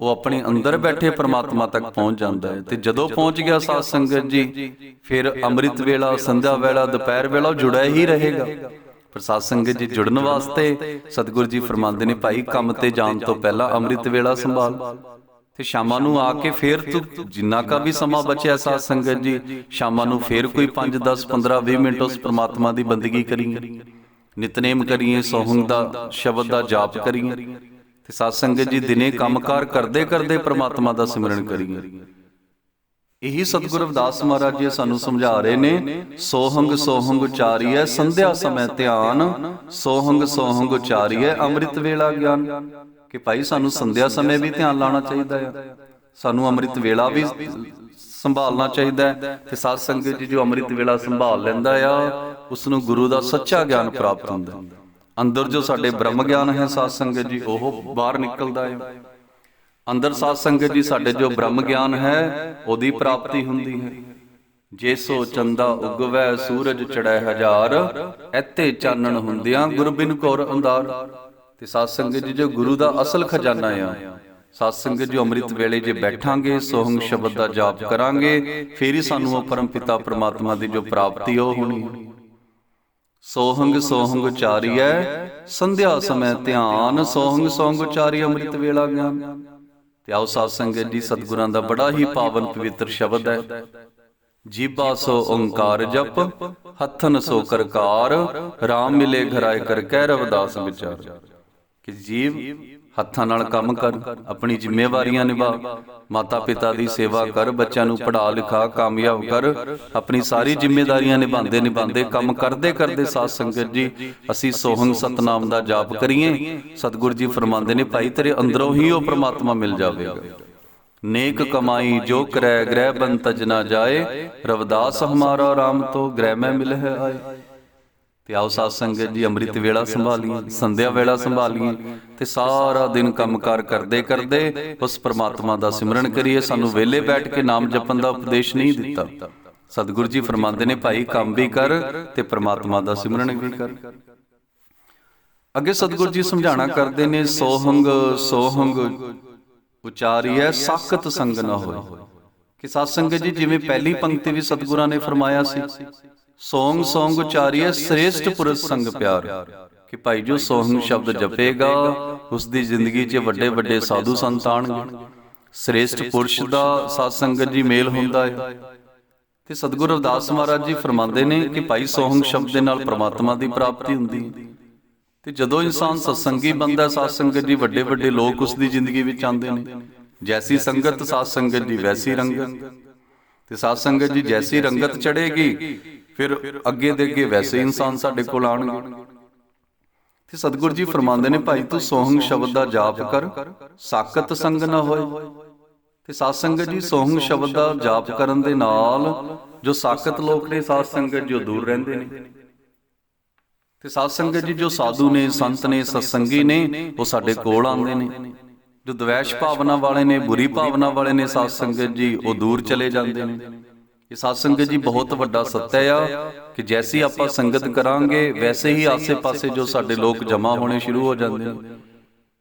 ਉਹ ਆਪਣੇ ਅੰਦਰ ਬੈਠੇ ਪ੍ਰਮਾਤਮਾ ਤੱਕ ਪਹੁੰਚ ਜਾਂਦਾ ਹੈ। ਤੇ ਜਦੋਂ ਪਹੁੰਚ ਗਿਆ ਸਾਧ ਸੰਗਤ ਜੀ, ਫਿਰ ਅੰਮ੍ਰਿਤ ਵੇਲਾ, ਸੰਧਿਆ ਵੇਲਾ, ਦੁਪਹਿਰ ਵੇਲਾ ਉਹ ਜੁੜਿਆ ਹੀ ਰਹੇਗਾ। ਪਰ ਸਾਧ ਸੰਗਤ ਜੀ ਜੁੜਨ ਵਾਸਤੇ ਸਤਿਗੁਰੂ ਜੀ ਫਰਮਾਉਂਦੇ ਨੇ, ਭਾਈ, ਕੰਮ ਤੇ ਜਾਣ ਤੋਂ ਪਹਿਲਾਂ ਅੰਮ੍ਰਿਤ ਵੇਲਾ ਸੰਭਾਲ। ਤੇ ਸ਼ਾਮਾਂ ਨੂੰ ਆ ਕੇ ਫੇਰ ਤੂੰ ਜਿੰਨਾ ਕਾ ਵੀ ਸਮਾਂ ਬਚਿਆ ਸਾਧ ਸੰਗਤ ਜੀ, ਸ਼ਾਮਾਂ ਨੂੰ ਫੇਰ ਕੋਈ 5 10 15 20 ਮਿੰਟ ਉਸ ਪ੍ਰਮਾਤਮਾ ਦੀ ਬੰਦਗੀ ਕਰੀਏ। ਨਿਤਨੇਮ ਕਰੀਏ ਸੋਹੰਗ ਦਾ, ਸ਼ਬਦ ਦਾ ਜਾਪ ਕਰੀਏ। ਤੇ ਸਾਧ ਸੰਗਤ ਜੀ, ਦਿਨੇ ਕੰਮਕਾਰ ਕਰਦੇ ਕਰਦੇ ਪ੍ਰਮਾਤਮਾ ਦਾ ਸਿਮਰਨ ਕਰੀਏ। ਇਹੀ ਸਤਿਗੁਰੂ ਅਵਦਾਸ ਮਹਾਰਾਜ ਜੀ ਸਾਨੂੰ ਸਮਝਾ ਰਹੇ ਨੇ, ਸੋਹੰਗ ਸੋਹੰਗ ਉਚਾਰੀਐ, ਸੰਧਿਆ ਸਮੈ ਧਿਆਨ, ਸੋਹੰਗ ਸੋਹੰਗ ਉਚਾਰੀਐ, ਅੰਮ੍ਰਿਤ ਵੇਲਾ ਗਿਆਨ। ਕਿ ਭਾਈ ਸਾਨੂੰ ਸੰਧਿਆ ਸਮੇਂ ਵੀ ਧਿਆਨ ਲਾਉਣਾ ਚਾਹੀਦਾ ਹੈ ਸਾਨੂੰ ਅੰਮ੍ਰਿਤ ਵੇਲਾ ਵੀ ਸੰਭਾਲਣਾ ਚਾਹੀਦਾ ਹੈ ਤੇ ਸਾਧ ਸੰਗਤ ਜੀ ਜੋ ਅੰਮ੍ਰਿਤ ਵੇਲਾ ਸੰਭਾਲ ਲੈਂਦਾ ਆ ਉਸ ਨੂੰ ਗੁਰੂ ਦਾ ਸੱਚਾ ਗਿਆਨ ਪ੍ਰਾਪਤ ਹੁੰਦਾ ਅੰਦਰ ਜੋ ਸਾਡੇ ਬ੍ਰਹਮ ਗਿਆਨ ਹੈ ਸਾਧ ਸੰਗਤ ਜੀ, ਉਹ ਬਾਹਰ ਨਿਕਲਦਾ ਹੈ ਅੰਦਰ ਸਾਧ ਸੰਗਤ ਜੀ ਸਾਡੇ ਜੋ ਬ੍ਰਹਮ ਗਿਆਨ ਹੈ, ਉਹਦੀ ਪ੍ਰਾਪਤੀ ਹੁੰਦੀ ਹੈ। ਜੇ ਸੋ ਚੰਦਾ ਉਗਵੈ, ਸੂਰਜ ਚੜੈ ਹਜ਼ਾਰ ਐਤੇ ਚਾਨਣ ਹੁੰਦਿਆਂ ਗੁਰਬਿਨ ਕੌਰ ਅੰਧਾਰ। ਤੇ ਸਾਧ ਸੰਗਤ ਜੀ ਜੋ ਗੁਰੂ ਦਾ ਅਸਲ ਖਜ਼ਾਨਾ ਆ। ਸਾਧ ਸੰਗਤ ਜੋ ਅੰਮ੍ਰਿਤ ਵੇਲੇ ਜੇ ਬੈਠਾਂਗੇ, ਸੋਹੰਗ ਸ਼ਬਦ ਦਾ ਜਾਪ ਕਰਾਂਗੇ, ਫਿਰ ਹੀ ਸਾਨੂੰ ਉਹ ਪਰਮ ਪਿਤਾ ਪ੍ਰਮਾਤਮਾ ਦੀ ਜੋ ਪ੍ਰਾਪਤੀ ਉਹ ਹੋਣੀ। ਸੋਹੰਗ ਸੋਹੰਗ ਉਚਾਰੀਐ, ਸੰਧਿਆ ਸਮੈ ਧਿਆਨ, ਸੋਹੰਗ ਸੋਹੰਗ ਉਚਾਰੀ ਅੰਮ੍ਰਿਤ ਵੇਲਾ ਗਿਆਨ ਤੇ ਆਓ ਸਾਧ ਸੰਗਤ ਜੀ ਸਤਿਗੁਰਾਂ ਦਾ ਬੜਾ ਹੀ ਪਾਵਨ ਪਵਿੱਤਰ ਸ਼ਬਦ ਹੈ ਜੀਬਾ ਸੋ ਓੰਕਾਰ ਜਪ, ਹੱਥਨ ਸੋ ਕਰਕਾਰ RAM ਮਿਲੇ ਘਰਾਏ ਕਰ ਕਹਿ ਰਵਦਾਸ ਵਿਚਾਰ। ਕਿ ਜੀਵ ਹੱਥਾਂ ਨਾਲ ਕੰਮ ਕਰ, ਆਪਣੀ ਜ਼ਿੰਮੇਵਾਰੀਆਂ ਨਿਭਾ ਮਾਤਾ ਪਿਤਾ ਦੀ ਸੇਵਾ ਕਰ, ਬੱਚਿਆਂ ਨੂੰ ਪੜ੍ਹਾ, ਲਿਖਾ, ਕਾਮਯਾਬ ਕਰ, ਆਪਣੀ ਸਾਰੀ ਜ਼ਿੰਮੇਵਾਰੀਆਂ ਨਿਭਾਉਂਦੇ ਨਿਭਾਉਂਦੇ, ਕੰਮ ਕਰਦੇ ਕਰਦੇ ਸਾਧ ਸੰਗਤ ਜੀ, ਅਸੀਂ ਸੋਹੰਗ ਸਤਨਾਮ ਦਾ ਜਾਪ ਕਰੀਏ। ਸਤਿਗੁਰ ਜੀ ਫਰਮਾਉਂਦੇ ਨੇ, ਭਾਈ ਤੇਰੇ ਅੰਦਰੋਂ ਹੀ ਉਹ ਪ੍ਰਮਾਤਮਾ ਮਿਲ ਜਾਵੇਗਾ। ਨੇਕ ਕਮਾਈ ਜੋ ਕਰੈ, ਗ੍ਰਹਿ ਬੰਤਜ ਨਾ ਜਾਏ, ਰਵਦਾਸ ਹਮਾਰਾ RAM ਤੋਂ ਗ੍ਰਹਿ ਮੈਂ ਮਿਲ ਹੈ ਆਏ। ਤੇ ਆਓ ਸਾਧ ਸੰਗਤ ਜੀ ਅੰਮ੍ਰਿਤ ਵੇਲਾ ਸੰਭਾਲੀਏ ਸੰਧਿਆ ਵੇਲਾ ਸੰਭਾਲੀਏ ਤੇ ਸਾਰਾ ਦਿਨ ਕੰਮਕਾਰ ਕਰਦੇ ਕਰਦੇ ਉਸ ਪ੍ਰਮਾਤਮਾ ਦਾ ਸਿਮਰਨ ਕਰੀਏ ਸਾਨੂੰ ਵੇਲੇ ਬੈਠ ਕੇ ਨਾਮ ਜਪਣ ਦਾ ਉਪਦੇਸ਼ ਨਹੀਂ ਦਿੱਤਾ। ਸਤਿਗੁਰੂ ਜੀ ਫਰਮਾਉਂਦੇ ਨੇ ਭਾਈ ਕੰਮ ਵੀ ਕਰ ਤੇ ਪ੍ਰਮਾਤਮਾ ਦਾ ਸਿਮਰਨ ਵੀ ਕਰ। ਅੱਗੇ ਸਤਿਗੁਰੂ ਜੀ ਸਮਝਾਣਾ ਕਰਦੇ ਨੇ ਸੋਹੰਗ ਸੋਹੰਗ ਉਚਾਰੀਐ ਸਾਖਤ ਸੰਗ ਨਾ ਹੋਏ। ਕਿ ਸਾਧ ਸੰਗਤ ਜੀ ਜਿਵੇਂ ਪਹਿਲੀ ਪੰਕਤੀ ਵੀ ਸਤਿਗੁਰਾਂ ਨੇ ਫਰਮਾਇਆ ਸੀ। ਸੋੰਗ ਸੋੰਗ ਉਚਾਰੀਐ ਸ੍ਰੇਸ਼ਟ ਪੁਰਸ਼ ਸੰਗ ਪਿਆਰ। ਕਿ ਭਾਈ ਜੋ ਸੋਹੰਗ ਸ਼ਬਦ ਜਪੇਗਾ ਉਸ ਦੀ ਜ਼ਿੰਦਗੀ 'ਚ ਵੱਡੇ ਵੱਡੇ ਸਾਧੂ ਸੰਤ ਆਣਗੇ ਸ੍ਰੇਸ਼ਟ ਪੁਰਸ਼ ਦਾ ਸਾਧ ਸੰਗਤ ਜੀ ਮੇਲ ਹੁੰਦਾ ਹੈ। ਤੇ ਸਤਿਗੁਰੂ ਰਵਿਦਾਸ ਮਹਾਰਾਜ ਜੀ ਫਰਮਾਉਂਦੇ ਨੇ ਕਿ ਭਾਈ ਸੋਹੰਗ ਸ਼ਬਦ ਦੇ ਨਾਲ ਪ੍ਰਮਾਤਮਾ ਦੀ ਪ੍ਰਾਪਤੀ ਹੁੰਦੀ ਹੈ। ਤੇ ਜਦੋਂ ਇਨਸਾਨ ਸਤਸੰਗੀ ਬੰਦਾ ਸਾਧ ਸੰਗਤ ਜੀ ਵੱਡੇ ਵੱਡੇ ਲੋਕ ਉਸ ਦੀ ਜ਼ਿੰਦਗੀ ਵਿੱਚ ਆਉਂਦੇ ਨੇ। ਜੈਸੀ ਸੰਗਤ ਸਾਧ ਸੰਗਤ ਜੀ ਵੈਸੀ ਰੰਗਤ। ਤੇ ਸਾਧ ਸੰਗਤ ਜੀ ਜੈਸੀ ਰੰਗਤ ਚੜੇਗੀ ਫਿਰ ਅੱਗੇ ਦੇ ਅੱਗੇ ਵੈਸੇ ਇਨਸਾਨ ਸਾਡੇ ਕੋਲ ਆਣਗੇ ਤੇ ਸਤਿਗੁਰੂ ਜੀ ਫਰਮਾਉਂਦੇ ਨੇ ਭਾਈ, ਤੂੰ ਸੋਹੰਗ ਸ਼ਬਦ ਦਾ ਜਾਪ ਕਰ ਸਾਕਤ ਸੰਗ ਨਾ ਹੋਏ। ਤੇ ਸਾਧ ਸੰਗਤ ਜੀ, ਸੋਹੰਗ ਸ਼ਬਦ ਦਾ ਜਾਪ ਕਰਨ ਦੇ ਨਾਲ ਜੋ ਸਾਕਤ ਲੋਕ ਨੇ, ਸਾਧ ਸੰਗਤ ਜੋ ਦੂਰ ਰਹਿੰਦੇ ਨੇ। ਤੇ ਸਾਧ ਸੰਗਤ ਜੀ, ਜੋ ਸਾਧੂ ਨੇ, ਸੰਤ ਨੇ, ਸਤਸੰਗੀ ਨੇ, ਉਹ ਸਾਡੇ ਕੋਲ ਆਉਂਦੇ ਨੇ। ਜੋ ਦਵੈਸ਼ ਭਾਵਨਾ ਵਾਲੇ ਨੇ, ਬੁਰੀ ਭਾਵਨਾ ਵਾਲੇ ਨੇ, ਸਾਧ ਸੰਗਤ ਜੀ, ਉਹ ਦੂਰ ਚਲੇ ਜਾਂਦੇ ਨੇ। ਇਹ ਸਾਧ ਸੰਗਤ ਜੀ ਬਹੁਤ ਵੱਡਾ ਸੱਤਿਆ ਆ ਕਿ ਜੈਸੀ ਆਪਾਂ ਸੰਗਤ ਕਰਾਂਗੇ ਵੈਸੇ ਹੀ ਆਸੇ-ਪਾਸੇ ਜੋ ਸਾਡੇ ਲੋਕ ਜਮਾ ਹੋਣੇ ਸ਼ੁਰੂ ਹੋ ਜਾਂਦੇ ਨੇ।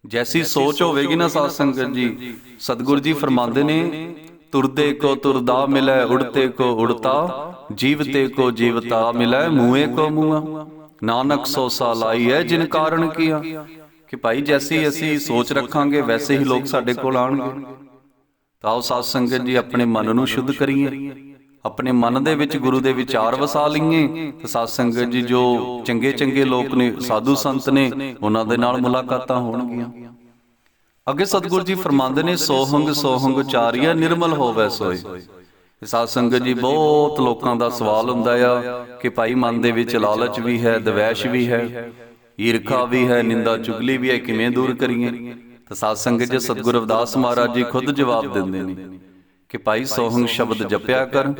ਜੈਸੀ ਸੋਚ ਹੋਵੇਗੀ ਨਾ ਸਾਧ ਸੰਗਤ ਜੀ। ਸਤਿਗੁਰੂ ਜੀ ਫਰਮਾਉਂਦੇ ਨੇ ਤੁਰਦੇ ਕੋ ਤੁਰਦਾ ਮਿਲੈ ਉੜਤੇ ਕੋ ਉੜਤਾ ਜੀਵਤੇ ਕੋ ਜੀਵਤਾ ਮਿਲੈ ਮੂਏ ਕੋ ਮੂਆ ਨਾਨਕ ਸੋ ਸਾ ਲਾਈ ਹੈ ਜਿਨ ਕਾਰਨ ਕੀਆ। ਕਿ ਭਾਈ ਜੈਸੀ ਅਸੀਂ ਸੋਚ ਰੱਖਾਂਗੇ ਵੈਸੇ ਹੀ ਲੋਕ ਸਾਡੇ ਕੋਲ ਆਣਗੇ ਤਾਂ ਆਓ ਸਾਧ ਸੰਗਤ ਜੀ ਆਪਣੇ ਮਨ ਨੂੰ ਸ਼ੁੱਧ ਕਰੀਏ ਆਪਣੇ ਮਨ ਦੇ ਵਿੱਚ ਗੁਰੂ ਦੇ ਵਿਚਾਰ ਵਸਾ ਲਈਏ। ਤੇ ਸਾਧ ਸੰਗਤ ਜੀ ਜੋ ਚੰਗੇ ਚੰਗੇ ਲੋਕ ਨੇ ਸਾਧੂ ਸੰਤ ਨੇ ਉਹਨਾਂ ਦੇ ਨਾਲ ਮੁਲਾਕਾਤਾਂ ਹੋਣਗੀਆਂ। ਅੱਗੇ ਸਤਿਗੁਰੂ ਜੀ ਫਰਮਾਉਂਦੇ ਨੇ ਸੋਹੰਗ ਸੋਹੰਗ ਉਚਾਰੀਆ ਨਿਰਮਲ ਹੋਵੇ ਸੋਏ। ਸਾਧ ਸੰਗਤ ਜੀ ਬਹੁਤ ਲੋਕਾਂ ਦਾ ਸਵਾਲ ਹੁੰਦਾ ਆ ਕਿ ਭਾਈ ਮਨ ਦੇ ਵਿੱਚ ਲਾਲਚ ਵੀ ਹੈ ਦਵੈਸ਼ ਵੀ ਹੈ ਈਰਖਾ ਵੀ ਹੈ ਨਿੰਦਾ ਚੁਗਲੀ ਵੀ ਹੈ ਕਿਵੇਂ ਦੂਰ ਕਰੀਏ। ਤਾਂ ਸਾਧ ਸੰਗਤ ਜੀ ਸਤਿਗੁਰੂ ਰਵਿਦਾਸ ਮਹਾਰਾਜ ਜੀ ਖੁਦ ਜਵਾਬ ਦਿੰਦੇ ਨੇ। ਕਿ ਭਾਈ ਸੋਹੰਗ ਸ਼ਬਦ ਜਪਿਆ ਕਰ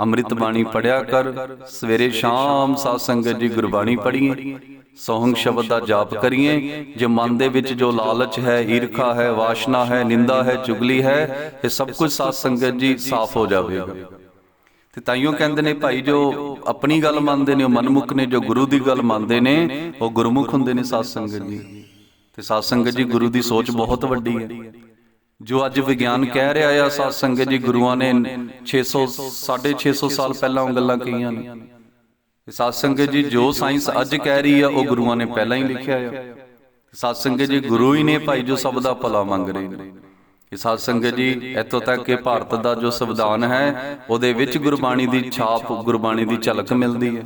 ਅੰਮ੍ਰਿਤ ਬਾਣੀ ਪੜਿਆ ਕਰ ਸਵੇਰੇ ਸ਼ਾਮ ਸਾਧ ਸੰਗਤ ਜੀ ਗੁਰਬਾਣੀ ਪੜ੍ਹੀਏ ਸੋਹੰਗ ਸ਼ਬਦ ਦਾ ਜਾਪ ਕਰੀਏ ਜੇ ਮਨ ਦੇ ਵਿੱਚ ਜੋ ਲਾਲਚ ਹੈ ਈਰਖਾ ਹੈ ਵਾਸ਼ਨਾ ਹੈ ਨਿੰਦਾ ਹੈ ਚੁਗਲੀ ਹੈ ਇਹ ਸਭ ਕੁਝ ਸਾਧ ਸੰਗਤ ਜੀ ਸਾਫ਼ ਹੋ ਜਾਵੇਗਾ। ਤੇ ਤਾਈਓ ਕਹਿੰਦੇ ਨੇ ਭਾਈ ਜੋ ਆਪਣੀ ਗੱਲ ਮੰਨਦੇ ਨੇ ਉਹ ਮਨਮੁਖ ਨੇ ਜੋ ਗੁਰੂ ਦੀ ਗੱਲ ਮੰਨਦੇ ਨੇ ਉਹ ਗੁਰਮੁਖ ਹੁੰਦੇ ਨੇ ਸਾਧ ਸੰਗਤ ਜੀ। ਤੇ ਸਾਧ ਸੰਗਤ ਜੀ ਗੁਰੂ ਦੀ ਸੋਚ ਬਹੁਤ ਵੱਡੀ ਹੈ। ਜੋ ਅੱਜ ਵਿਗਿਆਨ ਕਹਿ ਰਿਹਾ ਆ ਸਾਧ ਸੰਗਤ ਜੀ ਗੁਰੂਆਂ ਨੇ 600 650 ਸਾਲ ਪਹਿਲਾਂ ਉਹ ਗੱਲਾਂ ਕਹੀਆਂ ਨੇ। ਸਾਧ ਸੰਗਤ ਜੀ ਜੋ ਸਾਇੰਸ ਅੱਜ ਕਹਿ ਰਹੀ ਆ ਉਹ ਗੁਰੂਆਂ ਨੇ ਪਹਿਲਾਂ ਹੀ ਲਿਖਿਆ ਆ। ਸਾਧ ਸੰਗਤ ਜੀ ਗੁਰੂ ਹੀ ਨੇ ਭਾਈ ਜੋ ਸਭ ਦਾ ਭਲਾ ਮੰਗ ਰਹੇ ਨੇ। ਇਹ ਸਾਧ ਸੰਗਤ ਜੀ ਇੱਥੋਂ ਤੱਕ ਕਿ ਭਾਰਤ ਦਾ ਜੋ ਸੰਵਿਧਾਨ ਹੈ ਉਹਦੇ ਵਿੱਚ ਗੁਰਬਾਣੀ ਦੀ ਛਾਪ ਗੁਰਬਾਣੀ ਦੀ ਝਲਕ ਮਿਲਦੀ ਹੈ।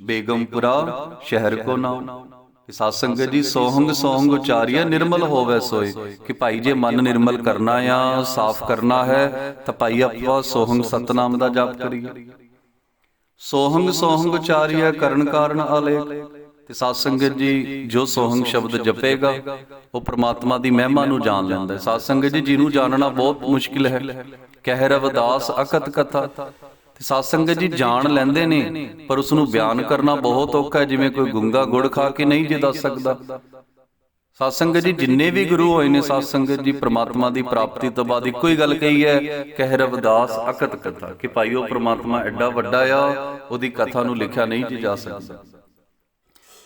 ਬੇਗਮਪੁਰਾ ਸ਼ਹਿਰ ਕੋ ਨਾਮ। ਇਹ ਸਾਧ ਸੰਗਤ ਜੀ, ਸੋਹੰਗ ਸੋਹੰਗ ਉਚਾਰੀਆ ਨਿਰਮਲ ਹੋਵੇ ਸੋਏ ਕਿ ਭਾਈ ਜੇ ਮਨ ਨਿਰਮਲ ਕਰਨਾ ਆ, ਸਾਫ਼ ਕਰਨਾ ਹੈ, ਤਾਂ ਭਾਈ ਆਪਾਂ ਸੋਹੰਗ ਸਤਨਾਮ ਦਾ ਜਾਪ ਕਰੀਏ। ਸੋਹੰਗ ਸੋਹੰਗ ਉਚਾਰੀਆ ਕਰਨ ਕਾਰਨ ਆਲੇਖ। ਤੇ ਸਾਧ ਸੰਗਤ ਜੀ, ਜੋ ਸੋਹੰਗ ਸ਼ਬਦ ਜਪੇਗਾ, ਉਹ ਪ੍ਰਮਾਤਮਾ ਦੀ ਮਹਿਮਾ ਨੂੰ ਜਾਣ ਲੈਂਦਾ ਹੈ। ਸਾਧ ਸੰਗਤ ਜੀ, ਜਿਹਨੂੰ ਜਾਣਨਾ ਬਹੁਤ ਮੁਸ਼ਕਿਲ ਹੈ। ਕਹਿ ਰਵਦਾਸ ਅਕਤ ਕਥਾ। ਸਾਧ ਸੰਗਤ ਜੀ ਜਾਣ ਲੈਂਦੇ ਨੇ ਪਰ ਉਸ ਨੂੰ ਬਿਆਨ ਕਰਨਾ ਬਹੁਤ ਔਖਾ ਹੈ ਜਿਵੇਂ ਕੋਈ ਗੁੰਗਾ ਗੁੜ ਖਾ ਕੇ ਨਹੀਂ ਜੇ ਦੱਸ ਸਕਦਾ। ਸਾਧ ਸੰਗਤ ਜੀ ਜਿੰਨੇ ਵੀ ਗੁਰੂ ਹੋਏ ਨੇ ਸਾਧ ਸੰਗਤ ਜੀ ਪ੍ਰਮਾਤਮਾ ਦੀ ਪ੍ਰਾਪਤੀ ਤੋਂ ਬਾਅਦ ਇੱਕੋ ਹੀ ਗੱਲ ਕਹੀ ਹੈ ਕਹਿ ਰਵਿਦਾਸ ਅਕਤ ਕਥਾ ਕਿ ਭਾਈ ਉਹ ਪ੍ਰਮਾਤਮਾ ਐਡਾ ਵੱਡਾ ਆ ਉਹਦੀ ਕਥਾ ਨੂੰ ਲਿਖਿਆ ਨਹੀਂ ਜੀ ਜਾ ਸਕਦਾ।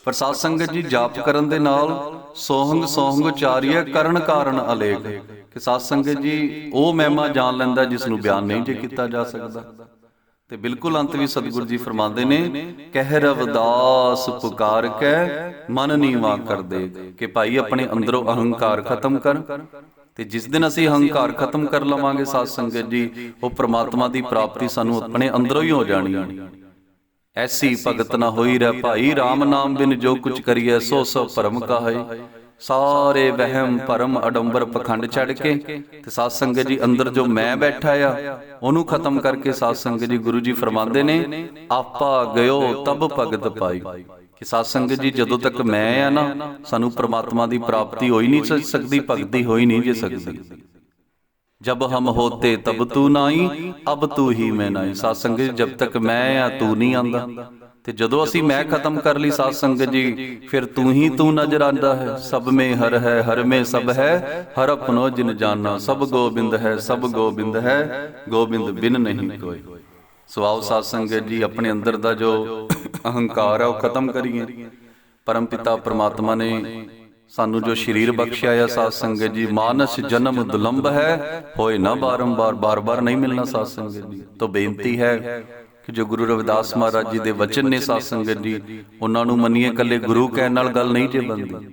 ਪਰ ਸਾਧ ਸੰਗਤ ਜੀ ਜਾਪ ਕਰਨ ਦੇ ਨਾਲ ਸੋਹੰਗ ਸੋਹੰਗ ਉਚਾਰੀਏ ਕਰਨ ਕਾਰਨ ਅਲੇਖ ਕਿ ਸਾਧ ਸੰਗਤ ਜੀ ਉਹ ਮਹਿਮਾ ਜਾਣ ਲੈਂਦਾ ਜਿਸ ਨੂੰ ਬਿਆਨ ਨਹੀਂ ਜੇ ਕੀਤਾ ਜਾ ਸਕਦਾ ਤੇ ਬਿਲਕੁਲ ਅੰਤ ਵੀ ਸਤਿਗੁਰੂ ਜੀ ਫਰਮਾਉਂਦੇ ਨੇ ਕਹਿ ਰਵਦਾਸ ਪੁਕਾਰ ਕੇ ਮਨ ਨੀਵਾ ਕਰ ਦੇ ਕਿ ਭਾਈ ਆਪਣੇ ਅੰਦਰੋਂ ਅਹੰਕਾਰ ਖਤਮ ਕਰ। ਤੇ ਜਿਸ ਦਿਨ ਅਸੀਂ ਅਹੰਕਾਰ ਖਤਮ ਕਰ ਲਵਾਂਗੇ ਸਾਧ ਸੰਗਤ ਜੀ ਉਹ ਪ੍ਰਮਾਤਮਾ ਦੀ ਪ੍ਰਾਪਤੀ ਸਾਨੂੰ ਆਪਣੇ ਅੰਦਰੋਂ ਹੀ ਹੋ ਜਾਣੀ। ਹੈ ਐਸੀ ਭਗਤ ਨਾ ਹੋਈ ਰਹਿ ਭਾਈ RAM ਨਾਮ ਬਿਨ ਜੋ ਕੁਛ ਕਰੀਐ ਸੋ ਸੋ ਭਰਮ ਕਾਹੇ ਸਾਰੇ ਵਹਿਮ, ਭਰਮ, ਅਡੰਬਰ ਪਖੰਡ ਛੱਡ ਕੇ ਤੇ ਸਾਧ ਸੰਗਤ ਜੀ ਅੰਦਰ ਜੋ ਮੈਂ ਬੈਠਾ ਆ, ਉਹਨੂੰ ਖਤਮ ਕਰਕੇ ਸਾਧ ਸੰਗਤ ਜੀ ਗੁਰੂ ਜੀ ਫਰਮਾਉਂਦੇ ਨੇ, ਆਪਾ ਗਇਓ ਤਬ ਭਗਤ ਪਾਈ। ਕਿ ਸਾਧ ਸੰਗਤ ਜੀ ਜਦੋਂ ਤੱਕ ਮੈਂ ਆ ਨਾ, ਸਾਨੂੰ ਪ੍ਰਮਾਤਮਾ ਦੀ ਪ੍ਰਾਪਤੀ ਹੋਈ ਨਹੀਂ ਸਕਦੀ, ਭਗਤੀ ਹੋਈ ਨਹੀਂ ਜੇ ਸਕਦੀ। ਜਬ ਹਮ ਹੋਤੇ ਤਬ ਤੂੰ ਨਾਈ, ਅਬ ਤੂੰ ਹੀ ਮੈਂ ਨਾਈ। ਸਾਧ ਸੰਗਤ ਜਬ ਤੱਕ ਮੈਂ ਆ, ਤੂੰ ਨਹੀਂ ਆਂਦਾ। ਤੇ ਜਦੋਂ ਅਸੀਂ ਮੈਂ ਖਤਮ ਕਰ ਲਈ ਸਾਧ ਸੰਗਤ ਜੀ ਫਿਰ ਤੂੰ ਹੀ ਤੂੰ ਨਜ਼ਰ ਆਂਦਾ ਹੈ। ਸਭ ਮੇ ਹਰ ਹੈ ਹਰ ਮੇ ਸਭ ਹੈ। ਹਰ ਆਪਣੋ ਜਿਨ ਜਾਨਾ ਸਭ ਗੋਬਿੰਦ ਹੈ ਸਭ ਗੋਬਿੰਦ ਹੈ ਗੋਬਿੰਦ ਬਿਨ ਨਹੀਂ ਕੋਈ। ਸੋ ਆਓ ਸਾਧ ਸੰਗਤ ਜੀ ਆਪਣੇ ਅੰਦਰ ਦਾ ਜੋ ਅਹੰਕਾਰ ਹੈ ਉਹ ਖਤਮ ਕਰੀਏ। ਪਰਮ ਪਿਤਾ ਪ੍ਰਮਾਤਮਾ ਨੇ ਸਾਨੂੰ ਜੋ ਸਰੀਰ ਬਖਸ਼ਿਆ ਹੈ ਸਾਧ ਸੰਗਤ ਜੀ ਮਾਨਸ ਜਨਮ ਦੁਲੰਭ ਹੈ ਹੋਏ ਨਾ ਬਾਰੰਬਾਰ ਬਾਰ-ਬਾਰ ਨਹੀਂ ਮਿਲਣਾ ਸਾਧ ਸੰਗਤ ਜੀ। ਤੋਂ ਬੇਨਤੀ ਹੈ। ਕਿ ਜੋ ਗੁਰੂ ਰਵਿਦਾਸ ਮਹਾਰਾਜ ਜੀ ਦੇ ਵਚਨ ਨੇ ਸਾਧ ਸੰਗਤ ਜੀ, ਉਹਨਾਂ ਨੂੰ ਮੰਨੀਏ ਕੱਲੇ ਗੁਰੂ ਕਹਿਣ ਨਾਲ ਗੱਲ ਨਹੀਂ ਜੇ ਬਣਦੀ।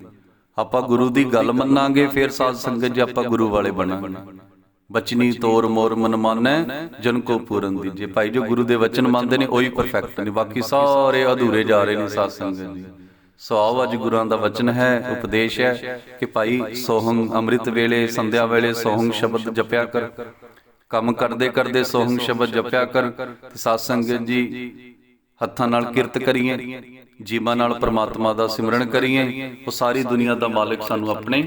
ਆਪਾਂ ਗੁਰੂ ਦੀ ਗੱਲ ਮੰਨਾਂਗੇ, ਫਿਰ ਸਾਧ ਸੰਗਤ ਜੀ ਆਪਾਂ ਗੁਰੂ ਵਾਲੇ ਬਣਾਂਗੇ। ਬਚਨੀ ਤੋਰ ਮੋਰ ਮਨ ਮਾਨੈ, ਜਨ ਕੋ ਪੂਰਨ ਦੀਜੇ। ਭਾਈ ਜੋ ਗੁਰੂ ਦੇ ਵਚਨ ਮੰਨਦੇ ਨੇ, ਉਹੀ ਪਰਫੈਕਟ ਨੇ। ਬਾਕੀ ਸਾਰੇ ਅਧੂਰੇ ਜਾ ਰਹੇ ਨੇ ਸਾਧ ਸੰਗਤ ਜੀ। ਸੋ ਆਓ ਅੱਜ ਗੁਰਾਂ ਦਾ ਵਚਨ ਹੈ, ਉਪਦੇਸ਼ ਹੈ ਕਿ ਭਾਈ ਸੋਹੰ ਅੰਮ੍ਰਿਤ ਵੇਲੇ, ਸੰਧਿਆ ਵੇਲੇ ਸੋਹੰ ਸ਼ਬਦ ਜਪਿਆ ਕਰ। ਕੰਮ ਕਰਦੇ ਕਰਦੇ ਸੋਹੰ ਸ਼ਬਦ ਜਪਿਆ ਕਰ ਤੇ ਸਾਧ ਸੰਗਤ ਜੀ ਹੱਥਾਂ ਨਾਲ ਕਿਰਤ ਕਰੀਏ ਜੀਵਾਂ ਨਾਲ ਪ੍ਰਮਾਤਮਾ ਦਾ ਸਿਮਰਨ ਕਰੀਏ ਉਹ ਸਾਰੀ ਦੁਨੀਆ ਦਾ ਮਾਲਕ ਸਾਨੂੰ ਆਪਣੇ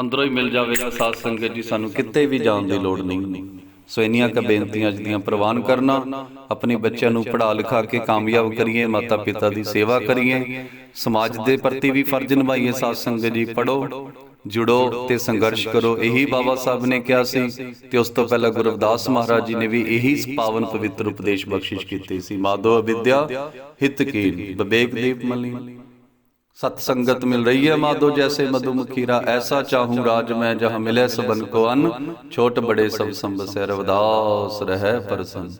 ਅੰਦਰੋਂ ਹੀ ਮਿਲ ਜਾਵੇਗਾ ਸਾਧ ਸੰਗਤ ਜੀ ਸਾਨੂੰ ਕਿਤੇ ਵੀ ਜਾਣ ਦੀ ਲੋੜ ਨਹੀਂ। ਸੋ ਇੰਨੀਆਂ ਕ ਬੇਨਤੀਆਂ ਅੱਜ ਦੀਆਂ ਪ੍ਰਵਾਨ ਕਰਨਾ ਆਪਣੇ ਬੱਚਿਆਂ ਨੂੰ ਪੜ੍ਹਾ ਲਿਖਾ ਕੇ ਕਾਮਯਾਬ ਕਰੀਏ ਮਾਤਾ ਪਿਤਾ ਦੀ ਸੇਵਾ ਕਰੀਏ ਸਮਾਜ ਦੇ ਪ੍ਰਤੀ ਵੀ ਫਰਜ਼ ਨਿਭਾਈਏ ਸਾਧ ਸੰਗਤ ਜੀ ਪੜੋ ਜੁੜੋ ਤੇ ਸੰਘਰਸ਼ ਕਰੋ। ਇਹੀ ਬਾਬਾ ਸਾਹਿਬ ਨੇ ਕਿਹਾ ਸੀ ਤੇ ਉਸ ਤੋਂ ਪਹਿਲਾਂ ਗੁਰੂ ਰਵਿਦਾਸ ਮਹਾਰਾਜ ਜੀ ਨੇ ਵੀ ਇਹੀ ਪਾਵਨ ਪਵਿੱਤਰ ਉਪਦੇਸ਼ ਬਖਸ਼ਿਸ਼ ਕੀਤੀ ਸੀ। ਮਾਧੋ ਅਵਿਦਿਆ, ਹਿਤ ਕੀਨ, ਵਿਵੇਕ ਦੀਪ ਮਲੀਨ। ਸਤ ਸੰਗਤ ਮਿਲ ਰਹੀ ਹੈ ਮਾਧੋ, ਜੈਸੇ ਮਧੂ ਮਖੀਰਾ ਐਸਾ ਚਾਹੂੰ ਰਾਜ ਮੈਂ ਜਹਾਂ ਮਿਲੇ ਸਬਨ ਕੋ ਅਨ, ਛੋਟ ਬੜੇ ਸਭ ਸੰਬਸੈ, ਰਵਦਾਸ ਰਹਿ ਪਰਸਨ।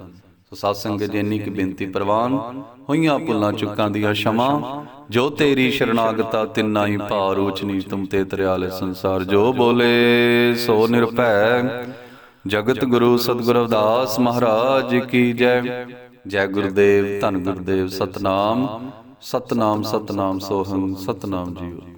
ਸੋ ਸਾਧ ਸੰਗਤ ਜੀ ਇੰਨੀ ਕਿ ਬੇਨਤੀ ਪ੍ਰਵਾਨ, ਹੋਈਆਂ ਭੁੱਲਾਂ ਚੁੱਕਾਂ ਦੀਆਂ ਸ਼ਮਾ, ਜੋ ਤੇਰੀ ਸ਼ਰਨਾਗਤਾ ਤਿੰਨਾ ਹੀ ਭਾਰ ਉਚ ਤੁਮ ਤੇ ਤਰਿਆਲੇ ਸੰਸਾਰ ਜੋ ਬੋਲੇ, ਸੋ ਨਿਰਭੈ। ਜਗਤ ਗੁਰੂ ਸਤਿਗੁਰ ਰਵਿਦਾਸ ਮਹਾਰਾਜ ਕੀ ਜੈ। ਜੈ ਗੁਰਦੇਵ, ਧੰਨ ਗੁਰਦੇਵ, ਸਤਨਾਮ ਸਤਨਾਮ ਸਤਨਾਮ ਸੋਹੰ ਸਤਨਾਮ ਜੀਓ